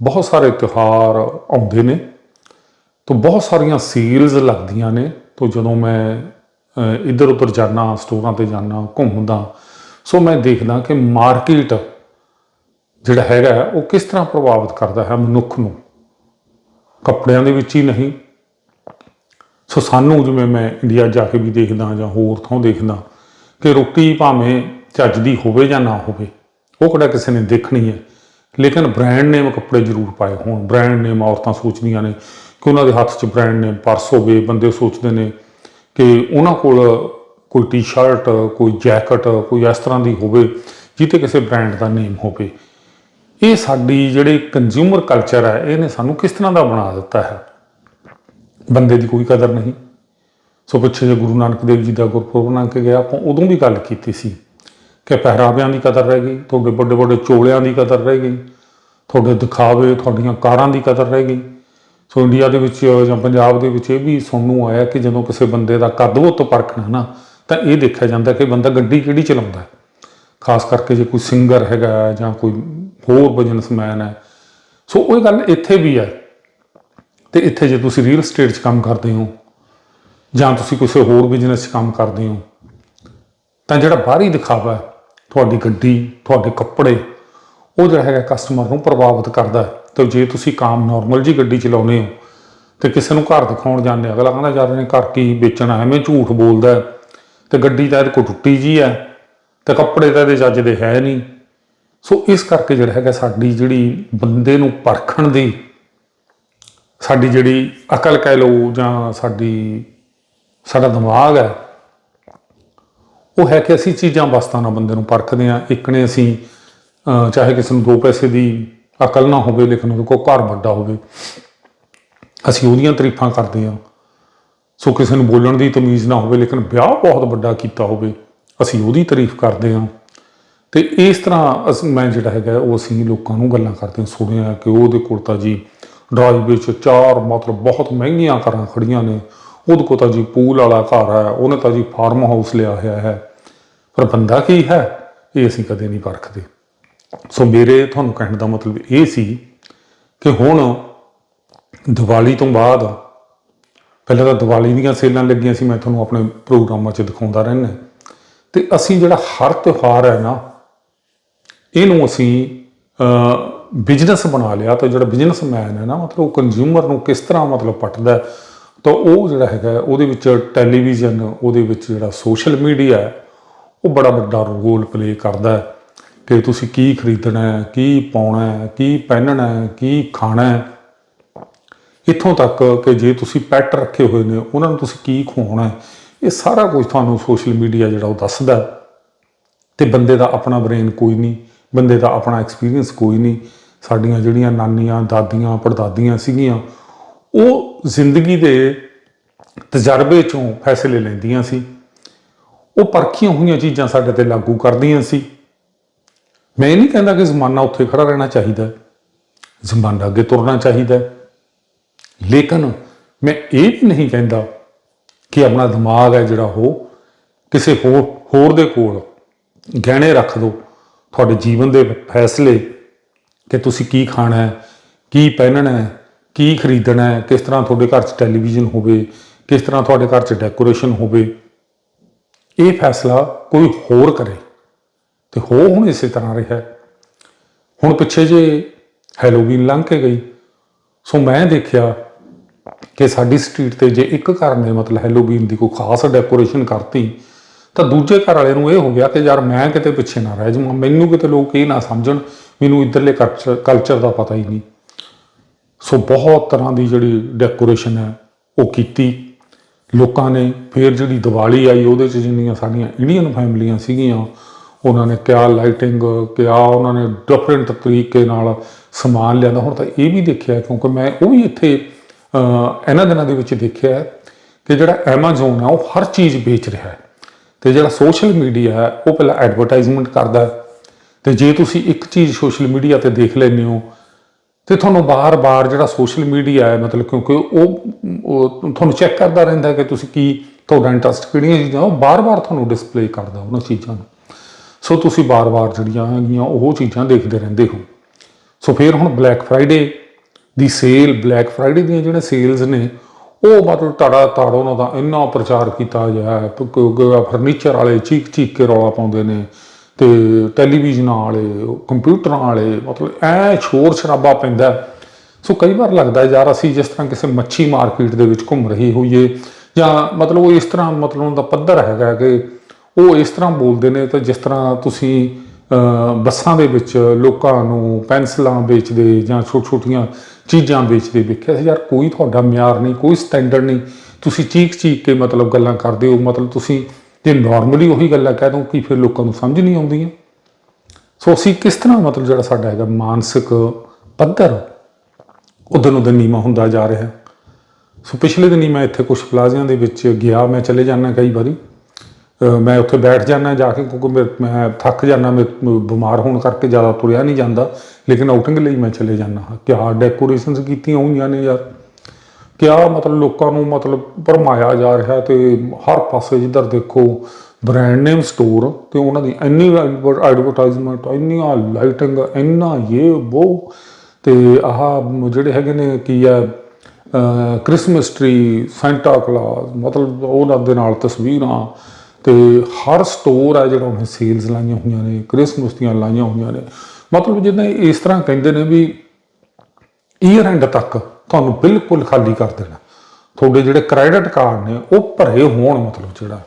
ਬਹੁਤ ਸਾਰੇ ਤਿਉਹਾਰ ਆਉਂਦੇ ਨੇ ਤੋਂ ਬਹੁਤ ਸਾਰੀਆਂ ਸੀਲਸ ਲੱਗਦੀਆਂ ਨੇ। ਤੋਂ ਜਦੋਂ ਮੈਂ ਇੱਧਰ ਉੱਧਰ ਜਾਣਾ ਸਟੋਰਾਂ ਤੇ ਜਾਣਾ ਘੁੰਮਦਾ, ਸੋ ਮੈਂ ਦੇਖਦਾ ਕਿ ਮਾਰਕੀਟ ਜਿਹੜਾ ਹੈਗਾ ਉਹ ਕਿਸ ਤਰ੍ਹਾਂ ਪ੍ਰਭਾਵਿਤ ਕਰਦਾ ਹੈ ਮਨੁੱਖ ਨੂੰ। ਕੱਪੜਿਆਂ ਦੇ ਵਿੱਚ ਹੀ ਨਹੀਂ। ਸੋ ਸਾਨੂੰ ਜਿਵੇਂ ਮੈਂ ਇੰਡੀਆ ਜਾ ਕੇ ਵੀ ਦੇਖਦਾ ਜਾਂ ਹੋਰ ਥਾਂ ਦੇਖਦਾ ਕਿ ਰੋਟੀ ਭਾਵੇਂ ਚੱਜ ਦੀ ਹੋਵੇ ਜਾਂ ਨਾ ਹੋਵੇ, ਉਹ ਕਿਹੜਾ ਕਿਸੇ ਨੇ ਦੇਖਣੀ ਹੈ। ਲੇਕਿਨ ਬ੍ਰਾਂਡ ਨੇਮ ਕੱਪੜੇ ਜ਼ਰੂਰ ਪਾਏ ਹੋਣ। ਬ੍ਰਾਂਡ ਨੇਮ ਔਰਤਾਂ ਸੋਚਦੀਆਂ ਨੇ ਕਿ ਉਹਨਾਂ ਦੇ ਹੱਥ 'ਚ ਬ੍ਰਾਂਡ ਨੇਮ ਪਰਸ ਹੋਵੇ, ਬੰਦੇ ਸੋਚਦੇ ਨੇ ਕਿ ਉਹਨਾਂ ਕੋਲ ਕੋਈ ਟੀ-ਸ਼ਰਟ ਕੋਈ ਜੈਕਟ ਕੋਈ ਇਸ ਤਰ੍ਹਾਂ ਦੀ ਹੋਵੇ ਜਿੱਤੇ ਕਿਸੇ ਬ੍ਰਾਂਡ ਦਾ ਨੇਮ ਹੋਵੇ। ਇਹ ਸਾਡੀ ਜਿਹੜੇ ਕੰਜ਼ਿਊਮਰ ਕਲਚਰ ਹੈ, ਇਹਨੇ ਸਾਨੂੰ ਕਿਸ ਤਰ੍ਹਾਂ ਦਾ ਬਣਾ ਦਿੱਤਾ ਹੈ? ਬੰਦੇ ਦੀ ਕੋਈ ਕਦਰ ਨਹੀਂ। ਸੋ ਪਿੱਛੇ ਜੇ ਗੁਰੂ ਨਾਨਕ ਦੇਵ ਜੀ ਦਾ ਗੁਰਪੁਰਬ ਮਨਾ ਕੇ ਗਿਆ, ਆਪਾਂ ਉਦੋਂ ਵੀ ਗੱਲ ਕੀਤੀ ਸੀ ਕਿ ਪਹਿਰਾਵਿਆਂ ਦੀ ਕਦਰ ਰਹਿ ਗਈ, ਤੁਹਾਡੇ ਵੱਡੇ ਵੱਡੇ ਚੋਲਿਆਂ ਦੀ ਕਦਰ ਰਹਿ ਗਈ, ਤੁਹਾਡੇ ਦਿਖਾਵੇ, ਤੁਹਾਡੀਆਂ ਕਾਰਾਂ ਦੀ ਕਦਰ ਰਹਿ ਗਈ। ਸੋ ਇੰਡੀਆ ਦੇ ਵਿੱਚ ਜਾਂ ਪੰਜਾਬ ਦੇ ਵਿੱਚ ਇਹ ਵੀ ਸੁਣਨ ਨੂੰ ਆਇਆ ਕਿ ਜਦੋਂ ਕਿਸੇ ਬੰਦੇ ਦਾ ਕੱਦ ਉਹ ਪਰਖਣਾ ਨਾ, ਤਾਂ ਇਹ ਦੇਖਿਆ ਜਾਂਦਾ ਕਿ ਬੰਦਾ ਗੱਡੀ ਕਿਹੜੀ ਚਲਾਉਂਦਾ ਹੈ। ਖਾਸ ਕਰਕੇ ਜੇ ਕੋਈ ਸਿੰਗਰ ਹੈਗਾ ਜਾਂ ਕੋਈ ਹੋਰ ਬਿਜ਼ਨਸਮੈਨ ਹੈ। ਸੋ ਉਹ ਗੱਲ ਇੱਥੇ ਵੀ ਹੈ ਤੇ ਇੱਥੇ ਜੇ ਤੁਸੀਂ ਰੀਅਲ ਸਟੇਟ 'ਚ ਕੰਮ ਕਰਦੇ ਹੋ ਜਾਂ ਤੁਸੀਂ ਕਿਸੇ ਹੋਰ ਬਿਜ਼ਨਸ 'ਚ ਕੰਮ ਕਰਦੇ ਹੋ ਤਾਂ ਜਿਹੜਾ ਬਾਹਰੀ ਦਿਖਾਵਾ ਹੈ ਤੁਹਾਡੀ ਗੱਡੀ ਤੁਹਾਡੇ ਕੱਪੜੇ ਉਹ ਜਿਹੜਾ ਹੈਗਾ ਕਸਟਮਰ ਨੂੰ ਪ੍ਰਭਾਵਿਤ ਕਰਦਾ ਹੈ। ਤੇ ਜੇ ਤੁਸੀਂ ਕਾਮ ਨਾਰਮਲ ਜੀ ਗੱਡੀ ਚਲਾਉਂਦੇ ਹੋ ਤੇ ਕਿਸੇ ਨੂੰ ਘਰ ਦਿਖਾਉਣ ਜਾਂਦੇ ਹੋ, ਅਗਲਾ ਕਹਿੰਦਾ ਯਾਰ ਇਹਨੇ ਘਰ ਕੀ ਵੇਚਣਾ ਐਵੇਂ ਝੂਠ ਬੋਲਦਾ ਹੈ, ਤੇ ਗੱਡੀ ਤਾਂ ਇਹਦੇ ਕੋਲ ਟੁੱਟੀ ਜੀ ਹੈ। ਤੇ ਕੱਪੜੇ ਤਾਂ ਇਹਦੇ ਚੱਜ ਦੇ ਹੈ ਨਹੀਂ। ਸੋ ਇਸ ਕਰਕੇ ਜਿਹੜਾ ਹੈਗਾ ਸਾਡੀ ਜਿਹੜੀ ਬੰਦੇ ਨੂੰ ਪਰਖਣ ਦੀ, ਸਾਡੀ ਜਿਹੜੀ ਅਕਲ ਕਹਿ ਲਓ ਜਾਂ ਸਾਡੀ, ਸਾਡਾ ਦਿਮਾਗ ਹੈ, ਉਹ ਹੈ ਕਿ ਅਸੀਂ ਚੀਜ਼ਾਂ ਵਸਤਾਂ ਨਾਲ ਬੰਦੇ ਨੂੰ ਪਰਖਦੇ ਹਾਂ। ਇੱਕ ਨੇ ਅਸੀਂ ਚਾਹੇ ਕਿਸੇ ਨੂੰ ਦੋ ਪੈਸੇ ਦੀ ਅਕਲ ਨਾ ਹੋਵੇ, ਲੇਕਿਨ ਉਹਦੇ ਕੋਲ ਘਰ ਵੱਡਾ ਹੋਵੇ, ਅਸੀਂ ਉਹਦੀਆਂ ਤਾਰੀਫਾਂ ਕਰਦੇ ਹਾਂ। ਸੋ ਕਿਸੇ ਨੂੰ ਬੋਲਣ ਦੀ ਤਮੀਜ਼ ਨਾ ਹੋਵੇ, ਲੇਕਿਨ ਵਿਆਹ ਬਹੁਤ ਵੱਡਾ ਕੀਤਾ ਹੋਵੇ ਅਸੀਂ ਉਹਦੀ ਤਾਰੀਫ ਕਰਦੇ ਹਾਂ। ਤੇ ਇਸ ਤਰ੍ਹਾਂ ਅਸੀਂ, ਮੈਂ ਜਿਹੜਾ ਹੈਗਾ, ਉਹ ਅਸੀਂ ਲੋਕਾਂ ਨੂੰ ਗੱਲਾਂ ਕਰਦੇ ਹਾਂ, ਸੁਣਿਆ ਕਿ ਉਹਦੇ ਕੋਲ ਤਾਂ ਜੀ ਡਰਾਈਵ ਵਿੱਚ ਚਾਰ ਮਤਲਬ ਬਹੁਤ ਮਹਿੰਗੀਆਂ ਕਾਰਾਂ ਖੜੀਆਂ ਨੇ। ਉਹਦੇ ਕੋਲ ਤਾਂ ਜੀ ਪੂਲ ਵਾਲਾ ਘਰ ਹੈ, ਉਹਨੇ ਤਾਂ ਜੀ ਫਾਰਮ ਹਾਊਸ ਲਿਆ ਹੋਇਆ ਹੈ। ਪਰ ਬੰਦਾ ਕੀ ਹੈ? ਇਹ ਅਸੀਂ ਕਦੇ ਨਹੀਂ ਪਰਖਦੇ। ਸੋ ਮੇਰੇ ਤੁਹਾਨੂੰ ਕਹਿਣ ਦਾ ਮਤਲਬ ਇਹ ਸੀ ਕਿ ਹੁਣ ਦੀਵਾਲੀ ਤੋਂ ਬਾਅਦ, ਪਹਿਲਾਂ ਤਾਂ ਦੀਵਾਲੀ ਦੀਆਂ ਸੇਲਾਂ ਲੱਗੀਆਂ ਸੀ, ਮੈਂ ਤੁਹਾਨੂੰ ਆਪਣੇ ਪ੍ਰੋਗਰਾਮਾਂ 'ਚ ਦਿਖਾਉਂਦਾ ਰਹਿੰਦਾ। ਤੇ ਅਸੀਂ ਜਿਹੜਾ ਹਰ ਤਿਉਹਾਰ ਹੈ ਨਾ, ਇਹਨੂੰ ਅਸੀਂ ਬਿਜ਼ਨਸ ਬਣਾ ਲਿਆ ਤਾਂ ਜਿਹੜਾ ਬਿਜ਼ਨਸਮੈਨ ਹੈ ਨਾ, ਮਤਲਬ ਉਹ ਕੰਜ਼ਿਊਮਰ ਨੂੰ ਕਿਸ ਤਰ੍ਹਾਂ ਮਤਲਬ ਪਟਦਾ ਤਾਂ ਉਹ ਜਿਹੜਾ ਹੈਗਾ ਉਹਦੇ ਵਿੱਚ ਟੈਲੀਵਿਜ਼ਨ ਉਹਦੇ ਵਿੱਚ ਜਿਹੜਾ ਸੋਸ਼ਲ ਮੀਡੀਆ ਉਹ ਬੜਾ ਵੱਡਾ ਰੋਲ ਪਲੇ ਕਰਦਾ ਹੈ ਕਿ ਤੁਸੀਂ ਕੀ ਖਰੀਦਣਾ ਹੈ, ਕੀ ਪਾਉਣਾ ਹੈ, ਕੀ ਪਹਿਨਣਾ ਹੈ, ਕੀ ਖਾਣਾ ਹੈ। ਇੱਥੋਂ ਤੱਕ ਕਿ ਜੇ ਤੁਸੀਂ ਪੈਟ ਰੱਖੇ ਹੋਏ ਨੇ, ਉਹਨਾਂ ਨੂੰ ਤੁਸੀਂ ਕੀ ਖਵਾਉਣਾ ਹੈ ਇਹ ਸਾਰਾ ਕੁਝ ਤੁਹਾਨੂੰ ਸੋਸ਼ਲ ਮੀਡੀਆ ਜਿਹੜਾ ਉਹ ਦੱਸਦਾ ਹੈ। ਤੇ ਬੰਦੇ ਦਾ ਆਪਣਾ ਬ੍ਰੇਨ ਕੋਈ ਨਹੀਂ, ਬੰਦੇ ਦਾ ਆਪਣਾ ਐਕਸਪੀਰੀਅੰਸ ਕੋਈ ਨਹੀਂ ਸਾਡੀਆਂ ਜਿਹੜੀਆਂ ਨਾਨੀਆਂ, ਦਾਦੀਆਂ, ਪੜਦਾਦੀਆਂ ਸੀਗੀਆਂ, ਉਹ ਜ਼ਿੰਦਗੀ ਦੇ ਤਜਰਬੇ ਚੋਂ ਫੈਸਲੇ ਲੈਂਦੀਆਂ ਸੀ ਉਹ ਪਰਖੀਆਂ ਹੋਈਆਂ ਚੀਜ਼ਾਂ ਸਾਡੇ ਤੇ ਲਾਗੂ ਕਰਦੀਆਂ ਸੀ ਮੈਂ ਇਹ ਨਹੀਂ ਕਹਿੰਦਾ ਕਿ ਜ਼ਮਾਨਾ ਉੱਥੇ ਖੜਾ ਰਹਿਣਾ ਚਾਹੀਦਾ ਹੈ। ਜ਼ਮਾਨਾ ਅੱਗੇ ਤੁਰਨਾ ਚਾਹੀਦਾ ਹੈ। ਲੇਕਿਨ ਮੈਂ ਇਹ ਵੀ ਨਹੀਂ ਕਹਿੰਦਾ ਕਿ ਆਪਣਾ ਦਿਮਾਗ ਹੈ ਜਿਹੜਾ ਉਹ ਕਿਸੇ ਹੋਰ ਹੋਰ ਦੇ ਕੋਲ ਗਹਿਣੇ ਰੱਖ ਦਿਓ ਤੁਹਾਡੇ ਜੀਵਨ ਦੇ ਫੈਸਲੇ ਕਿ ਤੁਸੀਂ ਕੀ ਖਾਣਾ ਹੈ, ਕੀ ਪਹਿਨਣਾ ਹੈ, ਕੀ ਖਰੀਦਣਾ ਹੈ, ਕਿਸ ਤਰ੍ਹਾਂ ਤੁਹਾਡੇ ਘਰ 'ਚ ਟੈਲੀਵਿਜ਼ਨ ਹੋਵੇ, ਕਿਸ ਤਰ੍ਹਾਂ ਤੁਹਾਡੇ ਘਰ 'ਚ ਡੈਕੋਰੇਸ਼ਨ ਹੋਵੇ, ਇਹ ਫੈਸਲਾ ਕੋਈ ਹੋਰ ਕਰੇ। ਤੇ ਹੋ ਹੁਣ ਇਸੇ ਤਰ੍ਹਾਂ ਰਿਹਾ ਹੁਣ ਪਿੱਛੇ ਜੇ ਹੈਲੋਵੀਨ ਲੰਘ ਕੇ ਗਈ, ਸੋ ਮੈਂ ਦੇਖਿਆ ਕਿ ਸਾਡੀ ਸਟਰੀਟ ਤੇ ਜੇ ਇੱਕ ਘਰ ਨੇ, ਮਤਲਬ ਹੈਲੋਵੀਨ ਦੀ ਕੋਈ ਖਾਸ ਡੈਕੋਰੇਸ਼ਨ ਕਰਤੀ, ਤਾਂ ਦੂਜੇ ਘਰ ਵਾਲੇ ਨੂੰ ਇਹ ਹੋ ਗਿਆ ਕਿ ਯਾਰ ਮੈਂ ਕਿਤੇ ਪਿੱਛੇ ਨਾ ਰਹਿ ਜਾਵਾਂ। ਮੈਨੂੰ ਕਿਤੇ ਲੋਕ ਇਹ ਨਾ ਸਮਝਣ, ਮੈਨੂੰ ਇੱਧਰਲੇ ਕਲਚਰ ਦਾ ਪਤਾ ਹੀ ਨਹੀਂ। ਸੋ ਬਹੁਤ ਤਰ੍ਹਾਂ ਦੀ ਜਿਹੜੀ ਡੈਕੋਰੇਸ਼ਨ ਹੈ, ਉਹ ਕੀਤੀ। ਲੋਕਾਂ ਨੇ ਫਿਰ ਜਿਹੜੀ ਦੀਵਾਲੀ ਆਈ, ਉਹਦੇ ਚ ਜਿੰਨੀਆਂ ਸਾਡੀਆਂ ਇੰਡੀਅਨ ਫੈਮਲੀਆਂ ਸੀਗੀਆਂ, ਉਹਨਾਂ ਨੇ ਕਿਆ ਲਾਈਟਿੰਗ ਕਿਆ ਉਹਨਾਂ ਨੇ ਡਿਫਰੈਂਟ ਤਰੀਕੇ ਨਾਲ ਸਮਾਨ ਲਿਆਂਦਾ। ਹੁਣ ਤਾਂ ਇਹ ਵੀ ਦੇਖਿਆ, ਕਿਉਂਕਿ ਮੈਂ ਉਹ ਵੀ ਇੱਥੇ ਇਹਨਾਂ ਦਿਨਾਂ ਦੇ ਵਿੱਚ ਦੇਖਿਆ ਕਿ ਜਿਹੜਾ Amazon ਆ, ਉਹ ਹਰ ਚੀਜ਼ ਵੇਚ ਰਿਹਾ ਹੈ। ਤੇ ਜਿਹੜਾ ਸੋਸ਼ਲ ਮੀਡੀਆ ਹੈ, ਉਹ ਪਹਿਲਾਂ ਐਡਵਰਟਾਈਜ਼ਮੈਂਟ ਕਰਦਾ ਹੈ। ਤੇ ਜੇ ਤੁਸੀਂ ਇੱਕ ਚੀਜ਼ ਸੋਸ਼ਲ ਮੀਡੀਆ ਤੇ ਦੇਖ ਲੈਂਦੇ ਹੋ, ਤੇ ਤੁਹਾਨੂੰ ਬਾਰ-ਬਾਰ ਜਿਹੜਾ ਸੋਸ਼ਲ ਮੀਡੀਆ ਹੈ, ਮਤਲਬ ਕਿਉਂਕਿ ਉਹ ਤੁਹਾਨੂੰ ਚੈੱਕ ਕਰਦਾ ਰਹਿੰਦਾ ਕਿ ਤੁਸੀਂ ਕੀ, ਤੁਹਾਡਾ ਇੰਟਰਸਟ ਕਿਹੜੀਆਂ ਚੀਜ਼ਾਂ, ਉਹ ਬਾਰ-ਬਾਰ ਤੁਹਾਨੂੰ ਡਿਸਪਲੇ ਕਰਦਾ ਉਹਨਾਂ ਚੀਜ਼ਾਂ ਨੂੰ। ਸੋ ਤੁਸੀਂ ਬਾਰ-ਬਾਰ ਜਿਹੜੀਆਂ ਹੈਗੀਆਂ, ਉਹ ਚੀਜ਼ਾਂ ਦੇਖਦੇ ਰਹਿੰਦੇ ਹੋ। ਸੋ ਫਿਰ ਹੁਣ ਬਲੈਕ ਫਰਾਈਡੇ ਦੀ ਸੇਲ ਬਲੈਕ ਫਰਾਈਡੇ ਦੀਆਂ ਜਿਹੜੇ ਸੇਲਸ ਨੇ, ਉਹ ਮਤਲਬ ਤੜਾ ਤੜ ਉਹਨਾਂ ਦਾ ਇੰਨਾ ਪ੍ਰਚਾਰ ਕੀਤਾ ਗਿਆ ਕਿਉਂਕਿ ਫਰਨੀਚਰ ਵਾਲੇ ਚੀਕ ਚੀਕ ਕੇ ਰੌਲਾ ਪਾਉਂਦੇ ਨੇ ਤੇ ਟੈਲੀਵਿਜ਼ਨਾਂ ਵਾਲੇ ਕੰਪਿਊਟਰਾਂ ਵਾਲੇ, ਮਤਲਬ ਐ ਸ਼ੋਰ ਸ਼ਰਾਬਾ ਪੈਂਦਾ ਸੋ ਕਈ ਵਾਰ ਲੱਗਦਾ ਯਾਰ ਅਸੀਂ ਜਿਸ ਤਰ੍ਹਾਂ ਕਿਸੇ ਮੱਛੀ ਮਾਰਕੀਟ ਦੇ ਵਿੱਚ ਘੁੰਮ ਰਹੀ ਹੋਈਏ ਜਾਂ ਮਤਲਬ ਉਹ ਇਸ ਤਰ੍ਹਾਂ ਮਤਲਬ ਉਹਦਾ ਪੱਧਰ ਹੈਗਾ ਕਿ ਉਹ ਇਸ ਤਰ੍ਹਾਂ ਬੋਲਦੇ ਨੇ ਤਾਂ ਜਿਸ ਤਰ੍ਹਾਂ ਤੁਸੀਂ ਬੱਸਾਂ ਦੇ ਵਿੱਚ ਲੋਕਾਂ ਨੂੰ ਪੈਨਸਲਾਂ ਵੇਚਦੇ ਜਾਂ ਛੋਟ ਛੋਟੀਆਂ ਚੀਜ਼ਾਂ ਵੇਚਦੇ ਵੇਖਿਆ ਸੀ, ਯਾਰ ਕੋਈ ਤੁਹਾਡਾ ਮਿਆਰ ਨਹੀਂ, ਕੋਈ ਸਟੈਂਡਰਡ ਨਹੀਂ। ਤੁਸੀਂ ਚੀਕ ਚੀਕ ਕੇ ਮਤਲਬ ਗੱਲਾਂ ਕਰਦੇ ਹੋ, ਮਤਲਬ ਤੁਸੀਂ ਜੇ ਨਾਰਮਲੀ ਉਹੀ ਗੱਲਾਂ ਕਹਿ ਦੋ ਕਿ ਫਿਰ ਲੋਕਾਂ ਨੂੰ ਸਮਝ ਨਹੀਂ ਆਉਂਦੀਆਂ। ਸੋ ਅਸੀਂ ਕਿਸ ਤਰ੍ਹਾਂ ਮਤਲਬ ਜਿਹੜਾ ਸਾਡਾ ਹੈਗਾ ਮਾਨਸਿਕ ਪੱਧਰ ਉਦੋਂ ਉਦੋਂ ਨੀਵਾਂ ਹੁੰਦਾ ਜਾ ਰਿਹਾ। ਸੋ ਪਿਛਲੇ ਦਿਨੀ ਮੈਂ ਇੱਥੇ ਕੁਝ ਪਲਾਜ਼ਿਆਂ ਦੇ ਵਿੱਚ ਗਿਆ, ਮੈਂ ਚਲੇ ਜਾਣਾ ਕਈ ਵਾਰੀ। ਮੈਂ ਉੱਥੇ ਬੈਠ ਜਾਣਾ ਜਾ ਕੇ ਕਿਉਂਕਿ ਮੈਂ- ਮੈਂ ਥੱਕ ਜਾਣਾ ਮੈਂ ਬਿਮਾਰ ਹੋਣ ਕਰਕੇ ਜ਼ਿਆਦਾ ਤੁਰਿਆ ਨਹੀਂ ਜਾਂਦਾ। ਲੇਕਿਨ ਆਊਟਿੰਗ ਲਈ ਮੈਂ ਚਲੇ ਜਾਣਾ ਹਾਂ ਕਿਆ ਡੈਕੋਰੇਸ਼ਨਸ ਕੀਤੀਆਂ ਹੋਈਆਂ ਨੇ ਯਾਰ। ਕਿਆ ਮਤਲਬ ਲੋਕਾਂ ਨੂੰ ਮਤਲਬ ਭਰਮਾਇਆ ਜਾ ਰਿਹਾ ਤੇ ਹਰ ਪਾਸੇ ਜਿੱਧਰ ਦੇਖੋ ਬ੍ਰਾਂਡ ਨੇਮ ਸਟੋਰ ਤੇ ਉਹਨਾਂ ਦੀ ਇੰਨੀ ਐਡਵਰਟਾਈਜ਼ਮੈਂਟ ਇੰਨੀਆਂ ਲਾਈਟਿੰਗ ਇੰਨਾ ਇਹ ਉਹ ਤੇ ਆਹ ਜਿਹੜੇ ਹੈਗੇ ਨੇ ਕੀ ਆ ਕ੍ਰਿਸਮਸ ਟਰੀ ਸੈਂਟਾ ਕਲਾਸ ਮਤਲਬ ਉਹਨਾਂ ਦੇ ਨਾਲ ਤਸਵੀਰਾਂ। ਤੇ ਹਰ ਸਟੋਰ ਆ ਜਿਹੜਾ ਉਹਨੇ ਸੇਲਸ ਲਾਈਆਂ ਹੋਈਆਂ ਨੇ ਕ੍ਰਿਸਮਸ ਦੀਆਂ ਲਾਈਆਂ ਹੋਈਆਂ ਨੇ। ਮਤਲਬ ਜਿੱਦਾਂ ਇਸ ਤਰ੍ਹਾਂ ਕਹਿੰਦੇ ਨੇ ਵੀ ਈਅਰ ਐਂਡ ਤੱਕ ਤੁਹਾਨੂੰ ਬਿਲਕੁਲ ਖਾਲੀ ਕਰ ਦੇਣਾ। ਤੁਹਾਡੇ ਜਿਹੜੇ ਕ੍ਰੈਡਿਟ ਕਾਰਡ ਨੇ, ਉਹ ਭਰੇ ਹੋਣ ਮਤਲਬ ਜਿਹੜਾ,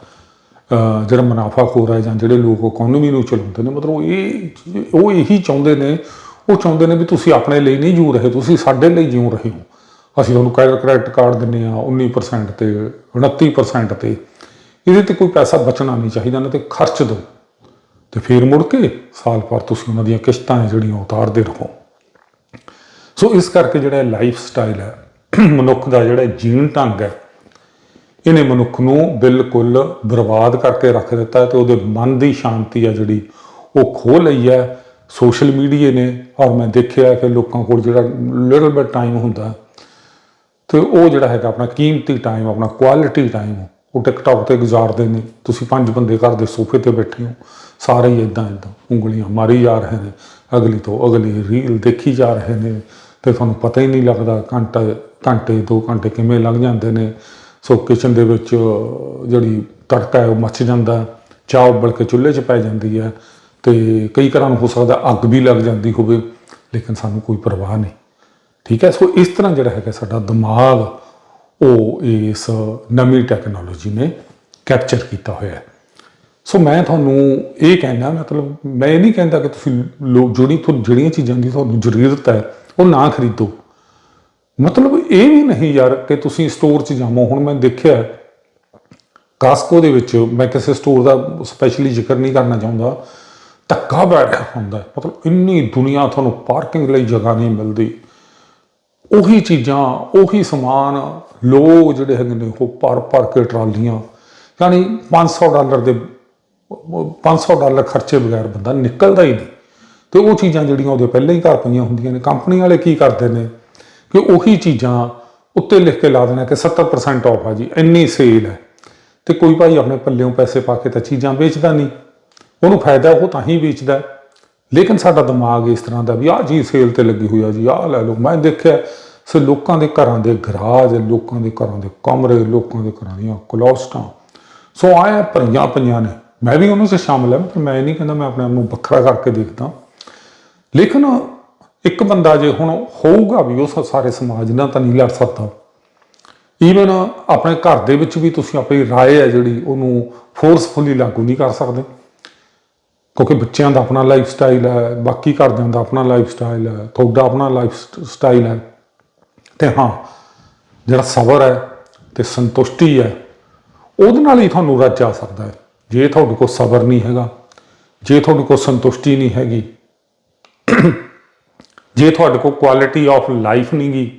ਅਹ ਜਿਹੜਾ ਮੁਨਾਫਾਖੋਰ ਹੈ ਜਾਂ ਜਿਹੜੇ ਲੋਕ ਇਕਨੋਮੀ ਨੂੰ ਚਲਾਉਂਦੇ ਨੇ, ਮਤਲਬ ਇਹ ਉਹ ਇਹੀ ਚਾਹੁੰਦੇ ਨੇ, ਉਹ ਚਾਹੁੰਦੇ ਨੇ ਵੀ ਤੁਸੀਂ ਆਪਣੇ ਲਈ ਨਹੀਂ ਜੂ ਰਹੇ, ਤੁਸੀਂ ਸਾਡੇ ਲਈ ਜਿਉ ਰਹੇ ਹੋ। ਅਸੀਂ ਤੁਹਾਨੂੰ ਕ੍ਰੈਡਿਟ ਕਾਰਡ ਦਿੰਨੇ ਆ 19% ਤੇ 29% ਤੇ। ਇਹਦੇ ਤੇ ਕੋਈ ਪੈਸਾ ਬਚਣਾ ਨਹੀਂ ਚਾਹੀਦਾ ਨਾ ਤੇ ਖਰਚ ਦਿਓ। ਤੇ ਫਿਰ ਮੁੜ ਕੇ ਸਾਲ ਭਰ ਤੁਸੀਂ ਉਹਨਾਂ ਦੀਆਂ ਕਿਸ਼ਤਾਂ ਨੇ ਜਿਹੜੀਆਂ ਉਤਾਰਦੇ ਰਹੋ। ਸੋ ਇਸ ਕਰਕੇ ਜਿਹੜਾ ਲਾਈਫ ਸਟਾਈਲ ਹੈ ਮਨੁੱਖ ਦਾ ਜਿਹੜਾ ਜੀਣ ਢੰਗ ਹੈ ਇਹਨੇ ਮਨੁੱਖ ਨੂੰ ਬਿਲਕੁਲ ਬਰਬਾਦ ਕਰਕੇ ਰੱਖ ਦਿੱਤਾ ਹੈ ਤੇ ਉਹਦੇ ਮਨ ਦੀ ਸ਼ਾਂਤੀ ਹੈ ਜਿਹੜੀ ਉਹ ਖੋ ਲਈ ਹੈ। ਸੋਸ਼ਲ ਮੀਡੀਆ ਨੇ ਔਰ ਮੈਂ ਦੇਖਿਆ ਕਿ ਲੋਕਾਂ ਕੋਲ ਜਿਹੜਾ ਲਿਟਲ ਬਿਟ ਟਾਈਮ ਹੁੰਦਾ ਹੈ, ਤੇ ਉਹ ਜਿਹੜਾ ਹੈਗਾ ਆਪਣਾ ਕੀਮਤੀ ਟਾਈਮ ਆਪਣਾ ਕੁਆਲਿਟੀ ਟਾਈਮ ਉਹ ਟਿਕਟੌਕ ਤੇ ਗੁਜ਼ਾਰਦੇ ਨੇ। ਤੁਸੀਂ ਪੰਜ ਬੰਦੇ ਘਰ ਦੇ ਸੋਫੇ ਤੇ ਬੈਠੇ ਹੋ। ਸਾਰੇ ਹੀ ਇਦਾਂ ਇਦਾਂ ਉਂਗਲੀਆਂ ਮਾਰੀ ਜਾ ਰਹੇ ਨੇ। ਅਗਲੀ ਤੋਂ ਅਗਲੀ ਰੀਲ ਦੇਖੀ ਜਾ ਰਹੇ ਨੇ। ਤੇ ਤੁਹਾਨੂੰ ਪਤਾ ਹੀ ਨਹੀਂ ਲੱਗਦਾ ਘੰਟਾ, ਘੰਟੇ, ਦੋ ਘੰਟੇ ਕਿਵੇਂ ਲੰਘ ਜਾਂਦੇ ਨੇ। ਸੋ ਕਿਚਨ ਦੇ ਵਿੱਚ ਜਿਹੜੀ ਤੜਕਾ ਹੈ, ਉਹ ਮੱਚ ਜਾਂਦਾ ਚਾਹ ਉਬਲ ਕੇ ਚੁੱਲ੍ਹੇ 'ਚ ਪੈ ਜਾਂਦੀ ਹੈ। ਤੇ ਕਈ ਘਰਾਂ ਨੂੰ ਹੋ ਸਕਦਾ ਅੱਗ ਵੀ ਲੱਗ ਜਾਂਦੀ ਹੋਵੇ। ਲੇਕਿਨ ਸਾਨੂੰ ਕੋਈ ਪਰਵਾਹ ਨਹੀਂ। ਠੀਕ ਹੈ? ਸੋ ਇਸ ਤਰ੍ਹਾਂ ਜਿਹੜਾ ਹੈਗਾ ਸਾਡਾ ਦਿਮਾਗ ਉਹ ਇਸ ਨਵੀਂ ਟੈਕਨੋਲੋਜੀ ਨੇ ਕੈਪਚਰ ਕੀਤਾ ਹੋਇਆ ਹੈ। ਸੋ ਮੈਂ ਤੁਹਾਨੂੰ ਇਹ ਕਹਿਣਾ ਮਤਲਬ ਮੈਂ ਇਹ ਨਹੀਂ ਕਹਿੰਦਾ ਕਿ ਤੁਸੀਂ ਲੋਕ ਜਿਹੜੀ ਤੁਹਾਨੂੰ ਜਿਹੜੀਆਂ ਚੀਜ਼ਾਂ ਦੀ ਤੁਹਾਨੂੰ ਜ਼ਰੂਰਤ ਹੈ, ਉਹ ਨਾ ਖਰੀਦੋ। ਮਤਲਬ ਇਹ ਵੀ ਨਹੀਂ ਯਾਰ ਕਿ ਤੁਸੀਂ ਸਟੋਰ 'ਚ ਜਾਵੋ। ਹੁਣ ਮੈਂ ਦੇਖਿਆ ਕਾਸਕੋ ਦੇ ਵਿੱਚ ਮੈਂ ਕਿਸੇ ਸਟੋਰ ਦਾ ਸਪੈਸ਼ਲੀ ਜ਼ਿਕਰ ਨਹੀਂ ਕਰਨਾ ਚਾਹੁੰਦਾ। ਧੱਕਾ ਬੈਠਿਆ ਹੁੰਦਾ ਮਤਲਬ ਇੰਨੀ ਦੁਨੀਆ ਤੁਹਾਨੂੰ ਪਾਰਕਿੰਗ ਲਈ ਜਗ੍ਹਾ ਨਹੀਂ ਮਿਲਦੀ। ਉਹੀ ਚੀਜ਼ਾਂ, ਉਹੀ ਸਮਾਨ, ਲੋਕ ਜਿਹੜੇ ਹੈਗੇ ਨੇ ਉਹ ਭਰ ਭਰ ਕੇ ਟਰਾਲੀਆਂ, ਯਾਨੀ 500 ਡਾਲਰ ਦੇ 500 ਡਾਲਰ ਖਰਚੇ ਬਗੈਰ ਬੰਦਾ ਨਿਕਲਦਾ ਹੀ ਨਹੀਂ। ਤੇ ਉਹ ਚੀਜ਼ਾਂ ਜਿਹੜੀਆਂ ਉਹਦੇ ਪਹਿਲਾਂ ਹੀ ਘਰ ਪਈਆਂ ਹੁੰਦੀਆਂ ਨੇ, ਕੰਪਨੀ ਵਾਲੇ ਕੀ ਕਰਦੇ ਨੇ ਕਿ ਉਹੀ ਚੀਜ਼ਾਂ ਉੱਤੇ ਲਿਖ ਕੇ ਲਾ ਦੇਣਾ ਕਿ 70% ਆਫ ਆ ਜੀ, ਇੰਨੀ ਸੇਲ ਹੈ। ਤੇ ਕੋਈ ਭਾਈ ਆਪਣੇ ਪੱਲਿਓਂ ਪੈਸੇ ਪਾ ਕੇ ਤਾਂ ਚੀਜ਼ਾਂ ਵੇਚਦਾ ਨਹੀਂ। ਉਹਨੂੰ ਫਾਇਦਾ ਉਹ ਤਾਂ ਹੀ ਵੇਚਦਾ। ਲੇਕਿਨ ਸਾਡਾ ਦਿਮਾਗ ਇਸ ਤਰ੍ਹਾਂ ਦਾ ਵੀ, ਆਹ ਜੀ ਸੇਲ ਤੇ ਲੱਗੀ ਹੋਈ ਆ ਜੀ, ਆਹ ਲੈ ਲਓ। ਮੈਂ ਦੇਖਿਆ, ਸੋ ਲੋਕਾਂ ਦੇ ਘਰਾਂ ਦੇ ਗਰਾਜ ਲੋਕਾਂ ਦੇ ਘਰਾਂ ਦੇ ਕਮਰੇ, ਲੋਕਾਂ ਦੇ ਘਰਾਂ ਦੀਆਂ ਕਲੋਸਟਾਂ। ਸੋ ਆਏ ਭਰੀਆਂ ਪਈਆਂ ਨੇ। ਮੈਂ ਵੀ ਉਹਨਾਂ 'ਚ ਸ਼ਾਮਲ ਹਾਂ ਪਰ ਮੈਂ ਇਹ ਨਹੀਂ ਕਹਿੰਦਾ ਮੈਂ ਆਪਣੇ ਆਪ ਨੂੰ ਵੱਖਰਾ ਕਰਕੇ ਦੇਖਦਾ। ਲੇਕਿਨ ਇੱਕ ਬੰਦਾ ਜੇ ਹੁਣ ਹੋਊਗਾ ਵੀ ਉਸ ਸਾਰੇ ਸਮਾਜ ਨਾਲ ਤਾਂ ਨਹੀਂ ਲੜ ਸਕਦਾ। ਈਵਨ ਆਪਣੇ ਘਰ ਦੇ ਵਿੱਚ ਵੀ ਤੁਸੀਂ ਆਪਣੀ ਰਾਏ ਹੈ ਜਿਹੜੀ, ਉਹਨੂੰ ਫੋਰਸਫੁਲੀ ਲਾਗੂ ਨਹੀਂ ਕਰ ਸਕਦੇ। ਕਿਉਂਕਿ ਬੱਚਿਆਂ ਦਾ ਆਪਣਾ ਲਾਈਫ ਸਟਾਈਲ ਹੈ, ਬਾਕੀ ਘਰਦਿਆਂ ਦਾ ਆਪਣਾ ਲਾਈਫ ਸਟਾਈਲ ਹੈ, ਤੁਹਾਡਾ ਆਪਣਾ ਲਾਈਫ ਸਟਾਈਲ ਹੈ। ਤੇ ਹਾਂ, ਜਿਹੜਾ ਸਬਰ ਹੈ ਤੇ ਸੰਤੁਸ਼ਟੀ ਹੈ, ਉਹਦੇ ਨਾਲ ਹੀ ਤੁਹਾਨੂੰ ਰੱਜ ਆ ਸਕਦਾ ਹੈ। ਜੇ ਤੁਹਾਡੇ ਕੋਲ ਸਬਰ ਨਹੀਂ ਹੈਗਾ, ਜੇ ਤੁਹਾਡੇ ਕੋਲ ਸੰਤੁਸ਼ਟੀ ਨਹੀਂ ਹੈਗੀ, ਜੇ ਤੁਹਾਡੇ ਕੋਲ ਕੁਆਲਿਟੀ ਆਫ ਲਾਈਫ ਨਹੀਂ ਗੀ,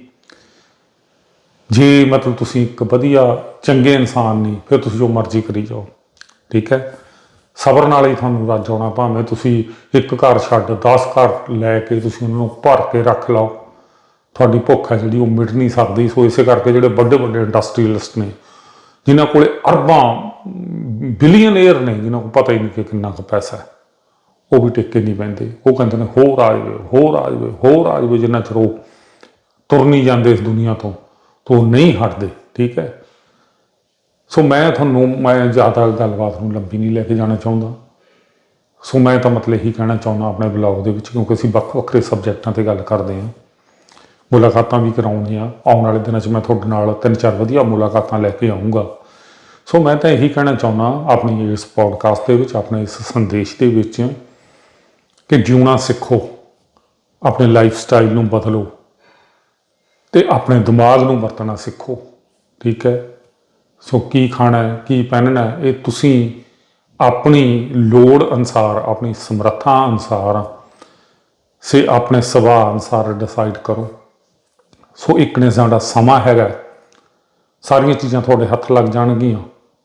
ਜੇ ਮਤਲਬ ਤੁਸੀਂ ਇੱਕ ਵਧੀਆ, ਚੰਗੇ ਇਨਸਾਨ ਨਹੀਂ, ਫਿਰ ਤੁਸੀਂ ਜੋ ਮਰਜ਼ੀ ਕਰੀ ਜਾਓ। ਠੀਕ ਹੈ? ਸਬਰ ਨਾਲ ਹੀ ਤੁਹਾਨੂੰ ਰੱਜ ਆਉਣਾ, ਭਾਵੇਂ ਤੁਸੀਂ ਇੱਕ ਘਰ ਛੱਡ 10 ਘਰ ਲੈ ਕੇ ਤੁਸੀਂ ਉਹਨਾਂ ਨੂੰ ਭਰ ਕੇ ਰੱਖ ਲਓ। ਤੁਹਾਡੀ ਭੁੱਖ ਹੈ ਜਿਹੜੀ, ਉਹ ਮਿਟ ਨਹੀਂ ਸਕਦੀ। ਸੋ ਇਸੇ ਕਰਕੇ ਜਿਹੜੇ ਵੱਡੇ ਵੱਡੇ ਇੰਡਸਟਰੀਅਲਿਸਟ ਨੇ, ਜਿਨ੍ਹਾਂ ਕੋਲੇ ਅਰਬਾਂ ਬਿਲੀਅਨੇਅਰ ਨੇ, ਜਿਨ੍ਹਾਂ ਕੋਲ ਪਤਾ ਹੀ ਨਹੀਂ ਕਿ ਕਿੰਨਾ ਕੁ ਪੈਸਾ ਹੈ, ਉਹ ਵੀ ਟਿੱਕੇ ਨਹੀਂ ਪੈਂਦੇ। ਉਹ ਕਹਿੰਦੇ ਨੇ, ਹੋਰ ਆ ਜਾਵੇ, ਹੋਰ ਆ ਜਾਵੇ, ਹੋਰ ਆ ਜਾਵੇ। ਜਿੰਨਾ ਚਿਰ ਉਹ ਤੁਰ ਨਹੀਂ ਜਾਂਦੇ ਇਸ ਦੁਨੀਆ ਤੋਂ ਤੋਂ ਉਹ ਨਹੀਂ ਹਟਦੇ, ਠੀਕ ਹੈ? ਸੋ ਮੈਂ ਤੁਹਾਨੂੰ, ਮੈਂ ਜ਼ਿਆਦਾ ਗੱਲਬਾਤ ਨੂੰ ਲੰਬੀ ਨਹੀਂ ਲੈ ਕੇ ਜਾਣਾ ਚਾਹੁੰਦਾ। ਸੋ ਮੈਂ ਤਾਂ ਮਤਲਬ ਇਹੀ ਕਹਿਣਾ ਚਾਹੁੰਦਾ ਆਪਣੇ ਬਲੌਗ ਦੇ ਵਿੱਚ, ਕਿਉਂਕਿ ਅਸੀਂ ਵੱਖ ਵੱਖਰੇ ਸਬਜੈਕਟਾਂ ਤੇ ਗੱਲ ਕਰਦੇ ਹਾਂ। ਮੁਲਾਕਾਤਾਂ ਵੀ ਕਰਾਉਂਦੇ ਆ ਆਉਣ ਵਾਲੇ ਦਿਨਾਂ 'ਚ ਮੈਂ ਤੁਹਾਡੇ ਨਾਲ ਤਿੰਨ ਚਾਰ ਵਧੀਆ ਮੁਲਾਕਾਤਾਂ ਲੈ ਕੇ ਆਉਂਗਾ ਸੋ ਮੈਂ ਤਾਂ ਇਹੀ ਕਹਿਣਾ ਚਾਹੁੰਦਾ ਆਪਣੀ ਇਸ ਪੋਡਕਾਸਟ ਦੇ ਵਿੱਚ, ਆਪਣੇ ਇਸ ਸੰਦੇਸ਼ ਦੇ ਵਿੱਚ ਕਿ ਜਿਉਣਾ ਸਿੱਖੋ, ਆਪਣੇ ਲਾਈਫ ਸਟਾਈਲ ਨੂੰ ਬਦਲੋ ਤੇ ਆਪਣੇ ਦਿਮਾਗ ਨੂੰ ਵਰਤਣਾ ਸਿੱਖੋ। ਠੀਕ ਹੈ? ਸੋ ਕੀ ਖਾਣਾ ਹੈ, ਕੀ ਪਹਿਨਣਾ ਹੈ, ਇਹ ਤੁਸੀਂ ਆਪਣੀ ਲੋੜ ਅਨਸਾਰ, ਆਪਣੀ ਸਮਰੱਥਾ ਅਨਸਾਰ, ਸੇ ਆਪਣੇ ਸੁਭਾਅ ਅਨਸਾਰ ਡਿਸਾਈਡ ਕਰੋ। ਸੋ ਇੱਕ ਨੇ ਸਾਡਾ ਸਮਾਂ ਹੈਗਾ, ਸਾਰੀਆਂ ਚੀਜ਼ਾਂ ਤੁਹਾਡੇ ਹੱਥ ਲੱਗ ਜਾਣਗੀਆਂ,